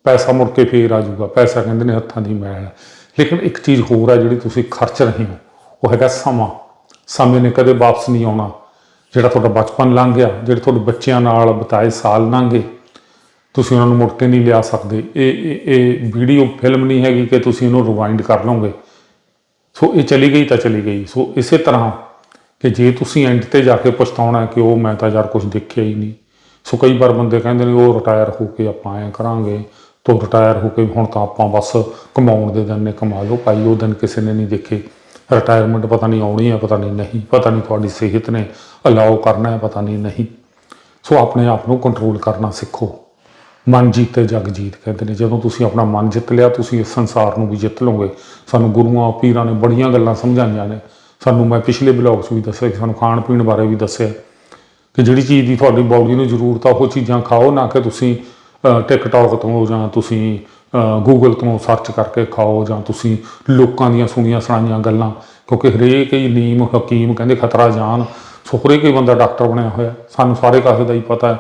ਪੈਸਾ ਮੁੜ ਕੇ ਫੇਰ ਆ ਜਾਊਗਾ, ਪੈਸਾ ਕਹਿੰਦੇ ਨੇ ਹੱਥਾਂ ਦੀ ਮੈਲ ਹੈ। ਲੇਕਿਨ ਇੱਕ ਚੀਜ਼ ਹੋਰ ਹੈ ਜਿਹੜੀ ਤੁਸੀਂ ਖਰਚ ਰਹੇ ਹੋ, ਉਹ ਹੈਗਾ ਸਮਾਂ। ਸਮੇਂ ਨੇ ਕਦੇ ਵਾਪਸ ਨਹੀਂ ਆਉਣਾ, ਜਿਹੜਾ ਤੁਹਾਡਾ ਬਚਪਨ ਲੰਘ ਗਿਆ, ਜਿਹੜੇ ਤੁਹਾਡੇ ਬੱਚਿਆਂ ਨਾਲ ਬਿਤਾਏ ਸਾਲ ਲੰਘੇ ਤੁਸੀਂ ਉਹਨਾਂ ਨੂੰ ਮੁੜ ਕੇ ਨਹੀਂ ਲਿਆ ਸਕਦੇ। ਇਹ ਇਹ ਵੀਡੀਓ ਫਿਲਮ ਨਹੀਂ ਹੈਗੀ ਕਿ ਤੁਸੀਂ ਇਹਨੂੰ ਰਿਵਾਈਂਡ ਕਰ ਲਓਗੇ। ਸੋ ਇਹ ਚਲੀ ਗਈ ਤਾਂ ਚਲੀ ਗਈ। ਸੋ ਇਸੇ ਤਰ੍ਹਾਂ ਕਿ ਜੇ ਤੁਸੀਂ ਐਂਡ ਤੇ ਜਾ ਕੇ ਪਛਤਾਉਣਾ ਕਿ ਉਹ ਮੈਂ ਤਾਂ ਯਾਰ ਕੁਝ ਦੇਖਿਆ ਹੀ ਨਹੀਂ। ਸੋ ਕਈ ਵਾਰ ਬੰਦੇ ਕਹਿੰਦੇ ਨੇ, ਉਹ ਰਿਟਾਇਰ ਹੋ ਕੇ ਆਪਾਂ ਐਂ ਕਰਾਂਗੇ। ਤੋਂ ਰਿਟਾਇਰ ਹੋ ਕੇ ਹੁਣ ਤਾਂ ਆਪਾਂ ਬਸ ਕਮਾਉਣ ਦੇ ਦਿਨ ਨੇ ਕਮਾ ਲਓ ਭਾਈ, ਉਹ ਦਿਨ ਕਿਸੇ ਨੇ ਨਹੀਂ ਦੇਖੇ। ਰਿਟਾਇਰਮੈਂਟ ਪਤਾ ਨਹੀਂ ਆਉਣੀ ਹੈ ਪਤਾ ਨਹੀਂ ਨਹੀਂ, ਪਤਾ ਨਹੀਂ ਤੁਹਾਡੀ ਸਿਹਤ ਨੇ ਅਲਾਉ ਕਰਨਾ ਹੈ, ਪਤਾ ਨਹੀਂ ਨਹੀਂ। ਸੋ ਆਪਣੇ ਆਪ ਨੂੰ ਕੰਟਰੋਲ ਕਰਨਾ ਸਿੱਖੋ। ਮਨ ਜੀਤੇ ਜਗ ਜੀਤ ਕਹਿੰਦੇ ਨੇ, ਜਦੋਂ ਤੁਸੀਂ ਆਪਣਾ ਮਨ ਜਿੱਤ ਲਿਆ, ਤੁਸੀਂ ਇਸ ਸੰਸਾਰ ਨੂੰ ਵੀ ਜਿੱਤ ਲਓਗੇ। ਸਾਨੂੰ ਗੁਰੂਆਂ, ਪੀਰਾਂ ਨੇ ਬੜੀਆਂ ਗੱਲਾਂ ਸਮਝਾਈਆਂ ਨੇ। ਸਾਨੂੰ ਮੈਂ ਪਿਛਲੇ ਬਲੌਗ 'ਚ ਵੀ ਦੱਸਿਆ ਕਿ ਸਾਨੂੰ ਖਾਣ ਪੀਣ ਬਾਰੇ ਵੀ ਦੱਸਿਆ। ਕਿ ਜਿਹੜੀ ਚੀਜ਼ ਦੀ ਤੁਹਾਡੀ ਬਾਡੀ ਨੂੰ ਜ਼ਰੂਰਤ ਆ, ਉਹ ਚੀਜ਼ਾਂ ਖਾਓ, ਨਾ ਕਿ ਤੁਸੀਂ ਟਿਕਟੌਕ ਤੋਂ ਜਾਂ ਤੁਸੀਂ ਗੂਗਲ ਤੋਂ ਸਰਚ ਕਰਕੇ ਖਾਓ ਜਾਂ ਤੁਸੀਂ ਲੋਕਾਂ ਦੀਆਂ ਸੁਣੀਆਂ ਸੁਣਾਈਆਂ ਗੱਲਾਂ। ਕਿਉਂਕਿ ਹਰੇਕ ਹੀ ਨੀਮ, ਹਕੀਮ ਕਹਿੰਦੇ, ਖਤਰਾ, ਜਾਨ। ਸੋ ਹਰੇਕ ਹੀ ਬੰਦਾ ਡਾਕਟਰ ਬਣਿਆ ਹੋਇਆ। ਸਾਨੂੰ ਸਾਰੇ ਕਾਸੇ ਦਾ ਹੀ ਪਤਾ ਹੈ।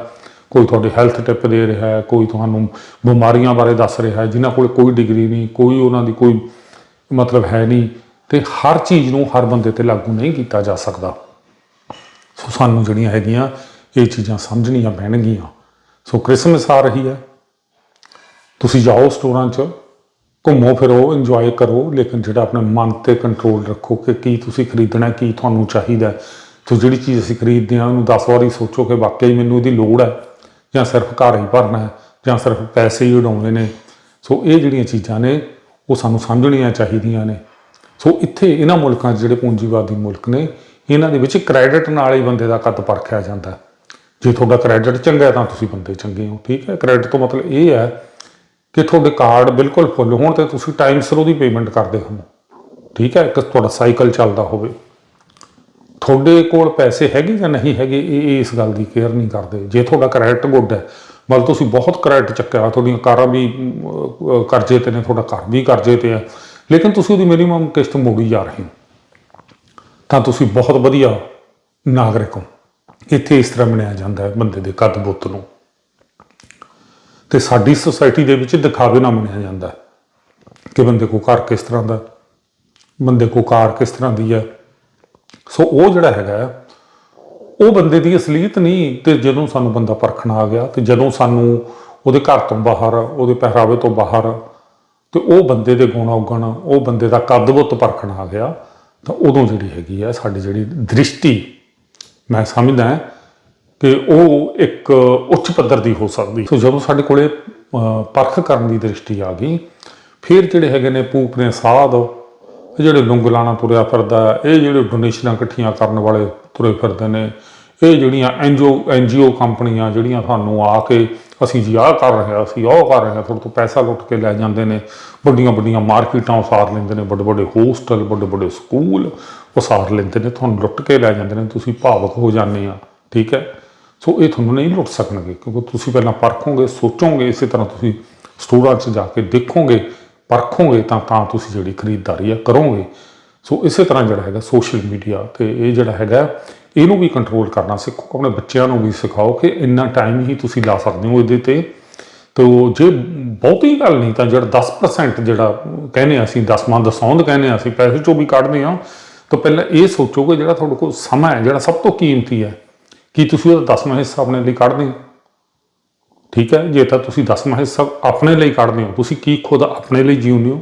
ਕੋਈ ਤੁਹਾਡੇ ਹੈਲਥ ਟਿਪ ਦੇ ਰਿਹਾ ਹੈ, ਕੋਈ ਤੁਹਾਨੂੰ ਬਿਮਾਰੀਆਂ ਬਾਰੇ ਦੱਸ ਰਿਹਾ ਹੈ, ਜਿਨ੍ਹਾਂ ਕੋਲ ਕੋਈ ਡਿਗਰੀ ਨਹੀਂ, ਕੋਈ ਉਹਨਾਂ ਦੀ ਕੋਈ ਮਤਲਬ ਹੈ ਨਹੀਂ, ਤੇ ਹਰ ਚੀਜ਼ ਨੂੰ ਹਰ ਬੰਦੇ ਤੇ ਲਾਗੂ ਨਹੀਂ ਕੀਤਾ ਜਾ ਸਕਦਾ। ਸੋ ਸਾਨੂੰ ਜਿਹੜੀਆਂ ਹੈਗੀਆਂ, ਇਹ ਚੀਜ਼ਾਂ ਸਮਝਣੀਆਂ ਪੈਣਗੀਆਂ। ਸੋ ਕ੍ਰਿਸਮਸ ਆ ਰਹੀ ਹੈ। ਤੁਸੀਂ ਜਾਓ ਸਟੋਰਾਂ 'ਚ, ਘੁੰਮੋ ਫਿਰੋ ਇੰਜੋਏ ਕਰੋ, ਲੇਕਿਨ ਜਿਹੜਾ ਆਪਣੇ ਮਨ ਤੇ ਕੰਟਰੋਲ ਰੱਖੋ ਕਿ ਕੀ ਤੁਸੀਂ ਖਰੀਦਣਾ ਕੀ ਤੁਹਾਨੂੰ ਚਾਹੀਦਾ ਸੋ ਜਿਹੜੀ ਚੀਜ਼ ਅਸੀਂ ਖਰੀਦਦੇ ਹਾਂ, ਉਹਨੂੰ 10 ਵਾਰੀ ਸੋਚੋ ਕਿ ਵਾਕਈ ਮੈਨੂੰ ਇਹਦੀ ਲੋੜ ਹੈ। ਜਾਂ ਸਿਰਫ ਘਰ ਹੀ ਭਰਨਾ ਹੈ, ਜਾਂ ਸਿਰਫ ਪੈਸੇ ਹੀ ਉਡਾਉਣੇ ਨੇ। ਸੋ ਇਹ ਜਿਹੜੀਆਂ ਚੀਜ਼ਾਂ ਨੇ, ਉਹ ਸਾਨੂੰ ਸਮਝਣੀਆਂ ਚਾਹੀਦੀਆਂ ਨੇ। ਸੋ ਇੱਥੇ ਇਹਨਾਂ ਮੁਲਕਾਂ 'ਚ ਜਿਹੜੇ ਪੂੰਜੀਵਾਦੀ ਮੁਲਕ ਨੇ, ਇਹਨਾਂ ਦੇ ਵਿੱਚ ਕ੍ਰੈਡਿਟ ਨਾਲ ਹੀ ਬੰਦੇ ਦਾ ਕੱਦ ਪਰਖਿਆ ਜਾਂਦਾ। ਜੇ ਤੁਹਾਡਾ ਕ੍ਰੈਡਿਟ ਚੰਗਾ ਹੈ ਤਾਂ ਤੁਸੀਂ ਬੰਦੇ ਚੰਗੇ ਹੋ, ਠੀਕ ਹੈ? ਕ੍ਰੈਡਿਟ ਤੋਂ ਮਤਲਬ ਇਹ ਹੈ ਕਿ ਤੁਹਾਡੇ ਕਾਰਡ ਬਿਲਕੁਲ ਫੁੱਲ ਹੋਣ ਤੇ ਤੁਸੀਂ ਟਾਈਮ ਸਿਰ ਉਹਦੀ ਪੇਮੈਂਟ ਕਰਦੇ ਹੋ। ਠੀਕ ਹੈ? ਇੱਕ ਤੁਹਾਡਾ ਸਾਈਕਲ ਚੱਲਦਾ ਹੋਵੇ। ਤੁਹਾਡੇ ਕੋਲ ਪੈਸੇ ਹੈਗੇ ਜਾਂ ਨਹੀਂ ਹੈਗੇ, ਇਹ ਇਸ ਗੱਲ ਦੀ ਕੇਅਰ ਨਹੀਂ ਕਰਦੇ। ਜੇ ਤੁਹਾਡਾ ਕ੍ਰੈਡਿਟ ਗੁੱਡ ਹੈ, ਮਤਲਬ ਤੁਸੀਂ ਬਹੁਤ ਕ੍ਰੈਡਿਟ ਚੱਕਿਆ, ਤੁਹਾਡੀਆਂ ਕਾਰਾਂ ਵੀ ਕਰਜ਼ੇ ਤੇ ਨੇ, ਤੁਹਾਡਾ ਘਰ ਵੀ ਕਰਜ਼ੇ ਤੇ ਹੈ, ਲੇਕਿਨ ਤੁਸੀਂ ਉਹਦੀ ਮਿਨੀਮਮ ਕਿਸ਼ਤ ਮੋੜੀ ਜਾ ਰਹੇ ਹੋ। ਤਾਂ ਤੁਸੀਂ ਬਹੁਤ ਵਧੀਆ ਨਾਗਰਿਕ ਹੋ। ਇੱਥੇ ਇਸ ਤਰ੍ਹਾਂ ਮੰਨਿਆ ਜਾਂਦਾ ਹੈ ਬੰਦੇ ਦੇ ਕੱਦ ਬੁੱਤ ਨੂੰ। ਤੇ ਸਾਡੀ ਸੋਸਾਇਟੀ ਦੇ ਵਿੱਚ ਦਿਖਾਵੇ ਨਾ ਮੰਨਿਆ ਜਾਂਦਾ ਕਿ ਬੰਦੇ ਕੋ ਘਰ ਕਿਸ ਤਰ੍ਹਾਂ ਦਾ ਬੰਦੇ ਕੋ ਕਾਰ ਕਿਸ ਤਰ੍ਹਾਂ ਦੀ ਹੈ ਸੋ ਉਹ ਜਿਹੜਾ ਹੈਗਾ, ਉਹ ਬੰਦੇ ਦੀ ਅਸਲੀਅਤ ਨਹੀਂ ਤੇ ਜਦੋਂ ਸਾਨੂੰ ਬੰਦਾ ਪਰਖਣ ਆ ਗਿਆ ਤੇ ਜਦੋਂ ਸਾਨੂੰ ਉਹਦੇ ਘਰ ਤੋਂ ਬਾਹਰ, ਉਹਦੇ ਪਹਿਰਾਵੇ ਤੋਂ ਬਾਹਰ ਤੇ ਉਹ ਬੰਦੇ ਦੇ ਗੁਣ ਔਗਣ, ਉਹ ਬੰਦੇ ਦਾ ਕੱਦ ਬੁੱਤ ਪਰਖਣ ਆ ਗਿਆ, ਤਾਂ ਉਦੋਂ ਜਿਹੜੀ ਹੈਗੀ ਆ ਸਾਡੀ ਜਿਹੜੀ ਦ੍ਰਿਸ਼ਟੀ, ਮੈਂ ਸਮਝਦਾ ਕਿ ਉਹ ਇੱਕ ਉੱਚ ਪੱਧਰ ਦੀ ਹੋ ਸਕਦੀ। ਸੋ ਜਦੋਂ ਸਾਡੇ ਕੋਲੇ ਪਰਖ ਕਰਨ ਦੀ ਦ੍ਰਿਸ਼ਟੀ ਆ ਗਈ, ਫਿਰ ਜਿਹੜੇ ਹੈਗੇ ਨੇ ਪੂਪ ਨੇ ਸਾਧ ਇਹ ਜਿਹੜੇ ਲੁੰਗਲਾਣਾ ਤੁਰਿਆ ਫਿਰਦਾ ਇਹ ਜਿਹੜੇ ਡੋਨੇਸ਼ਨਾਂ ਇਕੱਠੀਆਂ ਕਰਨ ਵਾਲੇ ਤੁਰੇ ਫਿਰਦੇ ਨੇ, ਇਹ ਜਿਹੜੀਆਂ ਐਨਜੀਓ ਐਨਜੀਓ ਕੰਪਨੀਆਂ ਜਿਹੜੀਆਂ ਤੁਹਾਨੂੰ ਆ ਕੇ ਅਸੀਂ ਜੀ ਆਹ ਕਰ ਰਹੇ ਹਾਂ, ਅਸੀਂ ਉਹ ਕਰ ਰਹੇ ਹਾਂ, ਤੁਹਾਡੇ ਤੋਂ ਪੈਸਾ ਲੁੱਟ ਕੇ ਲੈ ਜਾਂਦੇ ਨੇ, ਵੱਡੀਆਂ ਵੱਡੀਆਂ ਮਾਰਕੀਟਾਂ ਉਸਾਰ ਲੈਂਦੇ ਨੇ, ਵੱਡੇ ਵੱਡੇ ਹੋਸਟਲ, ਵੱਡੇ ਵੱਡੇ ਸਕੂਲ ਉਸਾਰ ਲੈਂਦੇ ਨੇ, ਤੁਹਾਨੂੰ ਲੁੱਟ ਕੇ ਲੈ ਜਾਂਦੇ ਨੇ, ਤੁਸੀਂ ਭਾਵਕ ਹੋ ਜਾਂਦੇ ਆ ਠੀਕ ਹੈ? ਸੋ ਇਹ ਤੁਹਾਨੂੰ ਨਹੀਂ ਲੁੱਟ ਸਕਣਗੇ, ਕਿਉਂਕਿ ਤੁਸੀਂ ਪਹਿਲਾਂ ਪਰਖੋਗੇ, ਸੋਚੋਗੇ, ਇਸੇ ਤਰ੍ਹਾਂ ਤੁਸੀਂ ਸਟੋਰਾਂ 'ਚ ਜਾ ਕੇ ਦੇਖੋਗੇ ਪਰਖੋਗੇ ਤਾਂ ਤਾਂ ਤੁਸੀਂ ਜਿਹੜੀ ਖਰੀਦਦਾਰੀ ਆ ਕਰੋਗੇ। ਸੋ ਇਸੇ ਤਰ੍ਹਾਂ ਜਿਹੜਾ ਹੈਗਾ ਸੋਸ਼ਲ ਮੀਡੀਆ ਤੇ ਇਹ ਜਿਹੜਾ ਹੈਗਾ, ਇਹਨੂੰ ਵੀ ਕੰਟਰੋਲ ਕਰਨਾ ਸਿੱਖੋ, ਆਪਣੇ ਬੱਚਿਆਂ ਨੂੰ ਵੀ ਸਿਖਾਓ ਕਿ ਇੰਨਾ ਟਾਈਮ ਹੀ ਤੁਸੀਂ ਲਾ ਸਕਦੇ ਹੋ ਇਹਦੇ ਤੇ। ਤੋ ਜੇ ਬਹੁਤੀ ਗੱਲ ਨਹੀਂ ਤਾਂ ਜਿਹੜਾ 10% ਜਿਹੜਾ ਕਹਿੰਦੇ ਆ ਅਸੀਂ ਦਸਵਾਂ ਦਸੌਂਦ ਕਹਿੰਦੇ ਆ ਅਸੀਂ, ਪੈਸੇ ਚੋਂ ਵੀ ਕੱਢਦੇ ਆ ਤਾਂ ਪਹਿਲਾਂ ਇਹ ਸੋਚੋ ਕਿ ਜਿਹੜਾ ਤੁਹਾਡੇ ਕੋਲ ਸਮਾਂ ਹੈ, ਜਿਹੜਾ ਸਭ ਤੋਂ ਕੀਮਤੀ ਹੈ, ਕੀ ਤੁਸੀਂ ਉਹਦਾ ਦਸਵਾਂ ਹਿੱਸਾ ਆਪਣੇ ਲਈ ਕੱਢਦੇ ਹੋ। ਠੀਕ ਹੈ? ਜੇ ਤਾਂ ਤੁਸੀਂ ਦਸਵਾਂ ਹਿੱਸਾ ਆਪਣੇ ਲਈ ਕੱਢਦੇ ਹੋ, ਤੁਸੀਂ ਕੀ ਖੁਦ ਆਪਣੇ ਲਈ ਜਿਉਂਦੇ ਹੋ?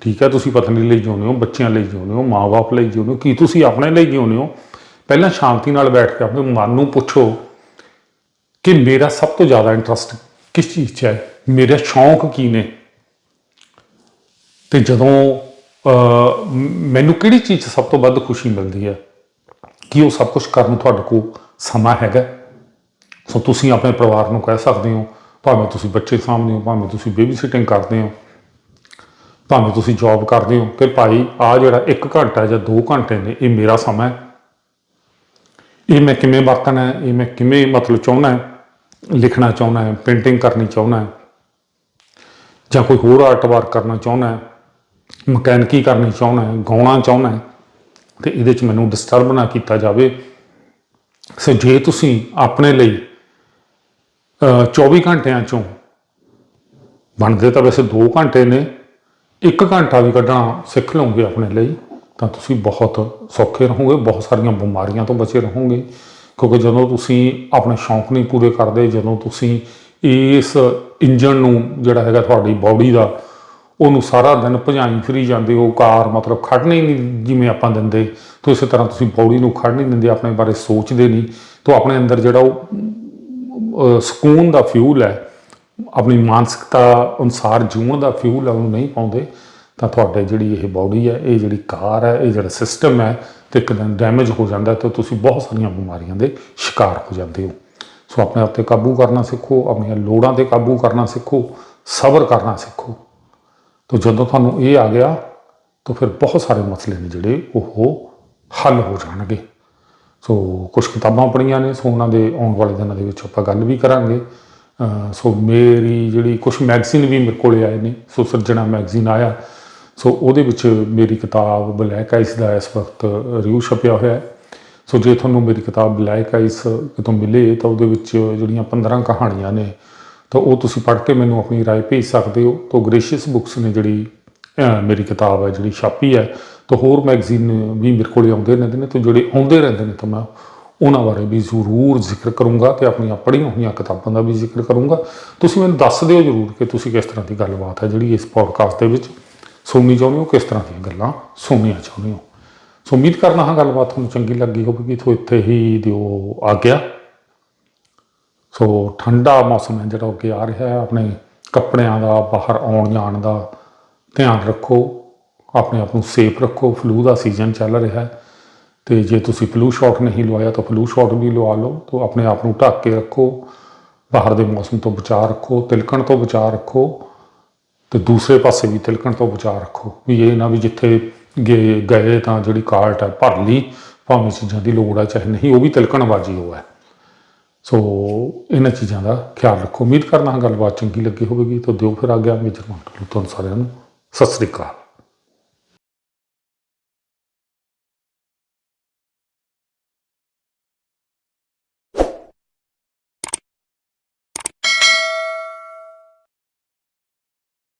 ਠੀਕ ਹੈ? ਤੁਸੀਂ ਪਤਨੀ ਲਈ ਜਿਉਂਦੇ ਹੋ, ਬੱਚਿਆਂ ਲਈ ਜਿਉਂਦੇ ਹੋ ਮਾਪੇ ਲਈ ਜਿਉਂਦੇ ਹੋ, ਕੀ ਤੁਸੀਂ ਆਪਣੇ ਲਈ ਜਿਉਂਦੇ ਹੋ? ਪਹਿਲਾਂ ਸ਼ਾਂਤੀ ਨਾਲ ਬੈਠ ਕੇ ਆਪਣੇ ਮਨ ਨੂੰ ਪੁੱਛੋ ਕਿ ਮੇਰਾ ਸਭ ਤੋਂ ਜ਼ਿਆਦਾ ਇੰਟਰਸਟ ਕਿਸ ਚੀਜ਼ 'ਚ ਹੈ? ਮੇਰੇ ਸ਼ੌਂਕ ਕੀ ਨੇ? ਤੇ ਜਦੋਂ ਮੈਨੂੰ ਕਿਹੜੀ ਚੀਜ਼ 'ਚ ਸਭ ਤੋਂ ਵੱਧ ਖੁਸ਼ੀ ਮਿਲਦੀ ਹੈ? ਕਿ ਉਹ ਸਭ ਕੁਝ ਕਰਨ ਤੁਹਾਡੇ ਕੋਲ ਸਮਾਂ ਹੈਗਾ? ਸੋ ਤੁਸੀਂ ਆਪਣੇ ਪਰਿਵਾਰ ਨੂੰ ਕਹਿ ਸਕਦੇ ਹੋ, ਭਾਵੇਂ ਤੁਸੀਂ ਬੱਚੇ ਸਾਂਭਦੇ ਹੋ, ਭਾਵੇਂ ਤੁਸੀਂ ਬੇਬੀ ਸਿਟਿੰਗ ਕਰਦੇ ਹੋ, ਭਾਵੇਂ ਤੁਸੀਂ ਜੌਬ ਕਰਦੇ ਹੋ ਕਿ ਭਾਈ ਆ ਜਿਹੜਾ 1 ਘੰਟਾ ਜਾਂ 2 ਘੰਟੇ ਨੇ, ਇਹ ਮੇਰਾ ਸਮਾਂ ਹੈ। ਇਹ ਮੈਂ ਕਿਵੇਂ ਵਰਤਣਾ ਹੈ, ਇਹ ਮੈਂ ਕਿਵੇਂ ਮਤਲਬ ਚਾਹੁੰਦਾ ਹੈ, ਲਿਖਣਾ ਚਾਹੁੰਦਾ ਹੈ ਪੇਂਟਿੰਗ ਕਰਨੀ ਚਾਹੁੰਦਾ ਹੈ, ਜਾਂ ਕੋਈ ਹੋਰ ਆਰਟ ਵਰਕ ਕਰਨਾ ਚਾਹੁੰਦਾ ਹੈ, ਮਕੈਨਿਕੀ ਕਰਨੀ ਚਾਹੁੰਦਾ ਹੈ, ਗਾਉਣਾ ਚਾਹੁੰਦਾ ਹੈ, ਤੇ ਇਹਦੇ 'ਚ ਮੈਨੂੰ ਡਿਸਟਰਬ ਨਾ ਕੀਤਾ ਜਾਵੇ। ਸੋ ਜੇ ਤੁਸੀਂ ਆਪਣੇ ਲਈ 24 ਘੰਟਿਆਂ ਚੋਂ ਬਣਦੇ ਤਾਂ ਵੈਸੇ 2 ਘੰਟੇ ਨੇ 1 ਘੰਟਾ ਵੀ ਕੱਢਣਾ ਸਿੱਖ ਲਓਗੇ ਆਪਣੇ ਲਈ, ਤਾਂ ਤੁਸੀਂ ਬਹੁਤ ਸੌਖੇ ਰਹੋਗੇ, ਬਹੁਤ ਸਾਰੀਆਂ ਬਿਮਾਰੀਆਂ ਤੋਂ ਬਚੇ ਰਹੋਗੇ, ਕਿਉਂਕਿ ਜਦੋਂ ਤੁਸੀਂ ਆਪਣੇ ਸ਼ੌਂਕ ਨਹੀਂ ਪੂਰੇ ਕਰਦੇ, ਜਦੋਂ ਤੁਸੀਂ ਇਸ ਇੰਜਨ ਨੂੰ ਜਿਹੜਾ ਹੈਗਾ ਤੁਹਾਡੀ ਬਾਡੀ ਦਾ, ਉਹਨੂੰ ਸਾਰਾ ਦਿਨ ਭਜਾਈ ਫਿਰੀ ਜਾਂਦੇ ਹੋ, ਕਾਰ ਮਤਲਬ ਖੜਨੇ ਹੀ ਨਹੀਂ ਜਿਵੇਂ ਆਪਾਂ ਦਿੰਦੇ, ਤਾਂ ਇਸੇ ਤਰ੍ਹਾਂ ਤੁਸੀਂ ਬਾਡੀ ਨੂੰ ਖੜ ਨਹੀਂ ਦਿੰਦੇ, ਆਪਣੇ ਬਾਰੇ ਸੋਚਦੇ ਨਹੀਂ, ਤਾਂ ਆਪਣੇ ਅੰਦਰ ਜਿਹੜਾ ਉਹ ਸਕੂਨ ਦਾ ਫਿਊਲ ਹੈ। ਆਪਣੀ ਮਾਨਸਿਕਤਾ ਅਨੁਸਾਰ ਜੀਵਨ ਦਾ ਫਿਊਲ ਹੈ, ਉਹਨੂੰ ਨਹੀਂ ਪਾਉਂਦੇ, ਤਾਂ ਤੁਹਾਡੇ ਜਿਹੜੀ ਇਹ ਬਾਡੀ ਹੈ, ਇਹ ਜਿਹੜੀ ਕਾਰ ਹੈ, ਇਹ ਜਿਹੜਾ ਸਿਸਟਮ ਹੈ, ਤੇ ਇੱਕ ਦਿਨ ਡੈਮੇਜ ਹੋ ਜਾਂਦਾ ਹੈ, ਤਾਂ ਤੁਸੀਂ ਬਹੁਤ ਸਾਰੀਆਂ ਬਿਮਾਰੀਆਂ ਦੇ ਸ਼ਿਕਾਰ ਹੋ ਜਾਂਦੇ ਹੋ। ਸੋ ਆਪਣੇ ਆਪ ਤੇ ਕਾਬੂ ਕਰਨਾ ਸਿੱਖੋ, ਆਪਣੀਆਂ ਲੋੜਾਂ ਤੇ ਕਾਬੂ ਕਰਨਾ ਸਿੱਖੋ, ਸਬਰ ਕਰਨਾ ਸਿੱਖੋ। ਤਾਂ ਜਦੋਂ ਤੁਹਾਨੂੰ ਇਹ ਆ ਗਿਆ, ਤਾਂ ਫਿਰ ਬਹੁਤ ਸਾਰੇ ਮਸਲੇ ਨੇ ਜਿਹੜੇ ਉਹ ਹੱਲ ਹੋ ਜਾਣਗੇ। ਸੋ ਕੁਝ ਕਿਤਾਬਾਂ ਪੜ੍ਹੀਆਂ ਨੇ ਸੋ ਉਹਨਾਂ ਦੇ ਆਉਣ ਵਾਲੇ ਦਿਨਾਂ ਦੇ ਵਿੱਚ ਆਪਾਂ ਗੱਲ ਵੀ ਕਰਾਂਗੇ ਅਹ ਸੋ ਮੇਰੀ ਜਿਹੜੀ ਕੁਝ ਮੈਗਜ਼ੀਨ ਵੀ ਮੇਰੇ ਕੋਲੇ ਆਏ ਨੇ ਸੋ ਸਿਰਜਣਾ ਮੈਗਜ਼ੀਨ ਆਇਆ ਸੋ ਉਹਦੇ ਵਿੱਚ ਮੇਰੀ ਕਿਤਾਬ ਬਲੈਕ ਆਈਸ ਦਾ ਇਸ ਵਕਤ ਰਿਵਿਊ ਛਪਿਆ ਹੋਇਆ ਹੈ ਸੋ ਜੇ ਤੁਹਾਨੂੰ ਮੇਰੀ ਕਿਤਾਬ ਬਲੈਕ ਆਈਸ ਕਿਤੋਂ ਮਿਲੇ ਤਾਂ ਉਹਦੇ ਵਿੱਚ ਜਿਹੜੀਆਂ 15 ਕਹਾਣੀਆਂ ਨੇ ਤਾਂ ਉਹ ਤੁਸੀਂ ਪੜ੍ਹ ਕੇ ਮੈਨੂੰ ਆਪਣੀ رائے ਭੇਜ ਸਕਦੇ ਹੋ ਤਾਂ ਗ੍ਰੇਸ਼ੀਅਸ ਬੁੱਕਸ ਨੇ ਜਿਹੜੀ ਅਹ ਮੇਰੀ ਕਿਤਾਬ ਹੈ ਜਿਹੜੀ ਛਾਪੀ ਹੈ ਤਾਂ ਹੋਰ ਮੈਗਜ਼ੀਨ ਵੀ ਮੇਰੇ ਕੋਲੇ ਆਉਂਦੇ ਰਹਿੰਦੇ ਨੇ ਤੇ ਜਿਹੜੇ ਆਉਂਦੇ ਰਹਿੰਦੇ ਨੇ ਤਾਂ ਮੈਂ ਉਹਨਾਂ ਬਾਰੇ ਵੀ ਜ਼ਰੂਰ ਜ਼ਿਕਰ ਕਰੂੰਗਾ ਤੇ ਆਪਣੀਆਂ ਪੜ੍ਹੀਆਂ ਹੋਈਆਂ ਕਿਤਾਬਾਂ ਦਾ ਵੀ ਜ਼ਿਕਰ ਕਰੂੰਗਾ। ਤੁਸੀਂ ਮੈਨੂੰ ਦੱਸ ਦਿਓ ਜ਼ਰੂਰ ਕਿ ਤੁਸੀਂ ਕਿਸ ਤਰ੍ਹਾਂ ਦੀ ਗੱਲਬਾਤ ਹੈ ਜਿਹੜੀ ਇਸ ਪੋਡਕਾਸਟ ਦੇ ਵਿੱਚ ਸੁਣਨੀ ਚਾਹੁੰਦੇ ਹੋ, ਕਿਸ ਤਰ੍ਹਾਂ ਦੀਆਂ ਗੱਲਾਂ ਸੁਣਨੀਆਂ ਚਾਹੁੰਦੇ ਹੋ। ਸੋ ਉਮੀਦ ਕਰਨਾ ਹਾਂ ਗੱਲਬਾਤ ਤੁਹਾਨੂੰ ਚੰਗੀ ਲੱਗੀ ਹੋਵੇਗੀ, ਤੋਂ ਇੱਥੇ ਹੀ ਦਿਓ ਆ ਗਿਆ ਸੋ ਠੰਡਾ ਮੌਸਮ ਹੈ ਜਿਹੜਾ ਅੱਗੇ ਆ ਰਿਹਾ ਹੈ, ਆਪਣੇ ਕੱਪੜਿਆਂ ਦਾ ਬਾਹਰ ਆਉਣ ਜਾਣ ਦਾ ਧਿਆਨ ਰੱਖੋ। ਆਪਣੇ ਆਪ ਨੂੰ ਸੇਫ ਰੱਖੋ ਫਲੂ ਦਾ ਸੀਜ਼ਨ ਚੱਲ ਰਿਹਾ ਹੈ। ਤੇ ਜੇ ਤੁਸੀਂ ਫਲੂ ਸ਼ਾਟ ਨਹੀਂ ਲਵਾਇਆ ਤਾਂ ਫਲੂ ਸ਼ਾਟ ਵੀ ਲਵਾ ਲਓ, ਤਾਂ ਆਪਣੇ ਆਪ ਨੂੰ ਢੱਕ ਕੇ ਰੱਖੋ। ਬਾਹਰ ਦੇ ਮੌਸਮ ਤੋਂ ਬਚਾਅ ਰੱਖੋ, ਤਿਲਕਣ ਤੋਂ ਬਚਾਅ ਰੱਖੋ। ਤੇ ਦੂਸਰੇ ਪਾਸੇ ਵੀ ਤਿਲਕਣ ਤੋਂ ਬਚਾਅ ਰੱਖੋ। ਵੀ ਇਹ ਨਾ ਵੀ ਜਿੱਥੇ ਗਏ ਗਏ ਤਾਂ ਜਿਹੜੀ ਕਾਰਟ ਹੈ ਭਰ ਲਈ, ਭਾਵੇਂ ਚੀਜ਼ਾਂ ਦੀ ਲੋੜ ਹੈ ਚਾਹੇ ਨਹੀਂ, ਉਹ ਵੀ ਤਿਲਕਣ ਬਾਜੀ ਹੋਇਆ ਸੋ ਇਹਨਾਂ ਚੀਜ਼ਾਂ ਦਾ ਖਿਆਲ ਰੱਖੋ। ਉਮੀਦ ਕਰਦਾ ਹਾਂ ਗੱਲਬਾਤ ਚੰਗੀ ਲੱਗੀ ਹੋਵੇਗੀ। ਤਾਂ ਦਿਓ ਫਿਰ ਆ ਗਿਆ ਮੇਜਰ ਮੰਗਟ ਤੁਹਾਨੂੰ ਸਾਰਿਆਂ ਨੂੰ ਸਤਿ ਸ੍ਰੀ ਅਕਾਲ।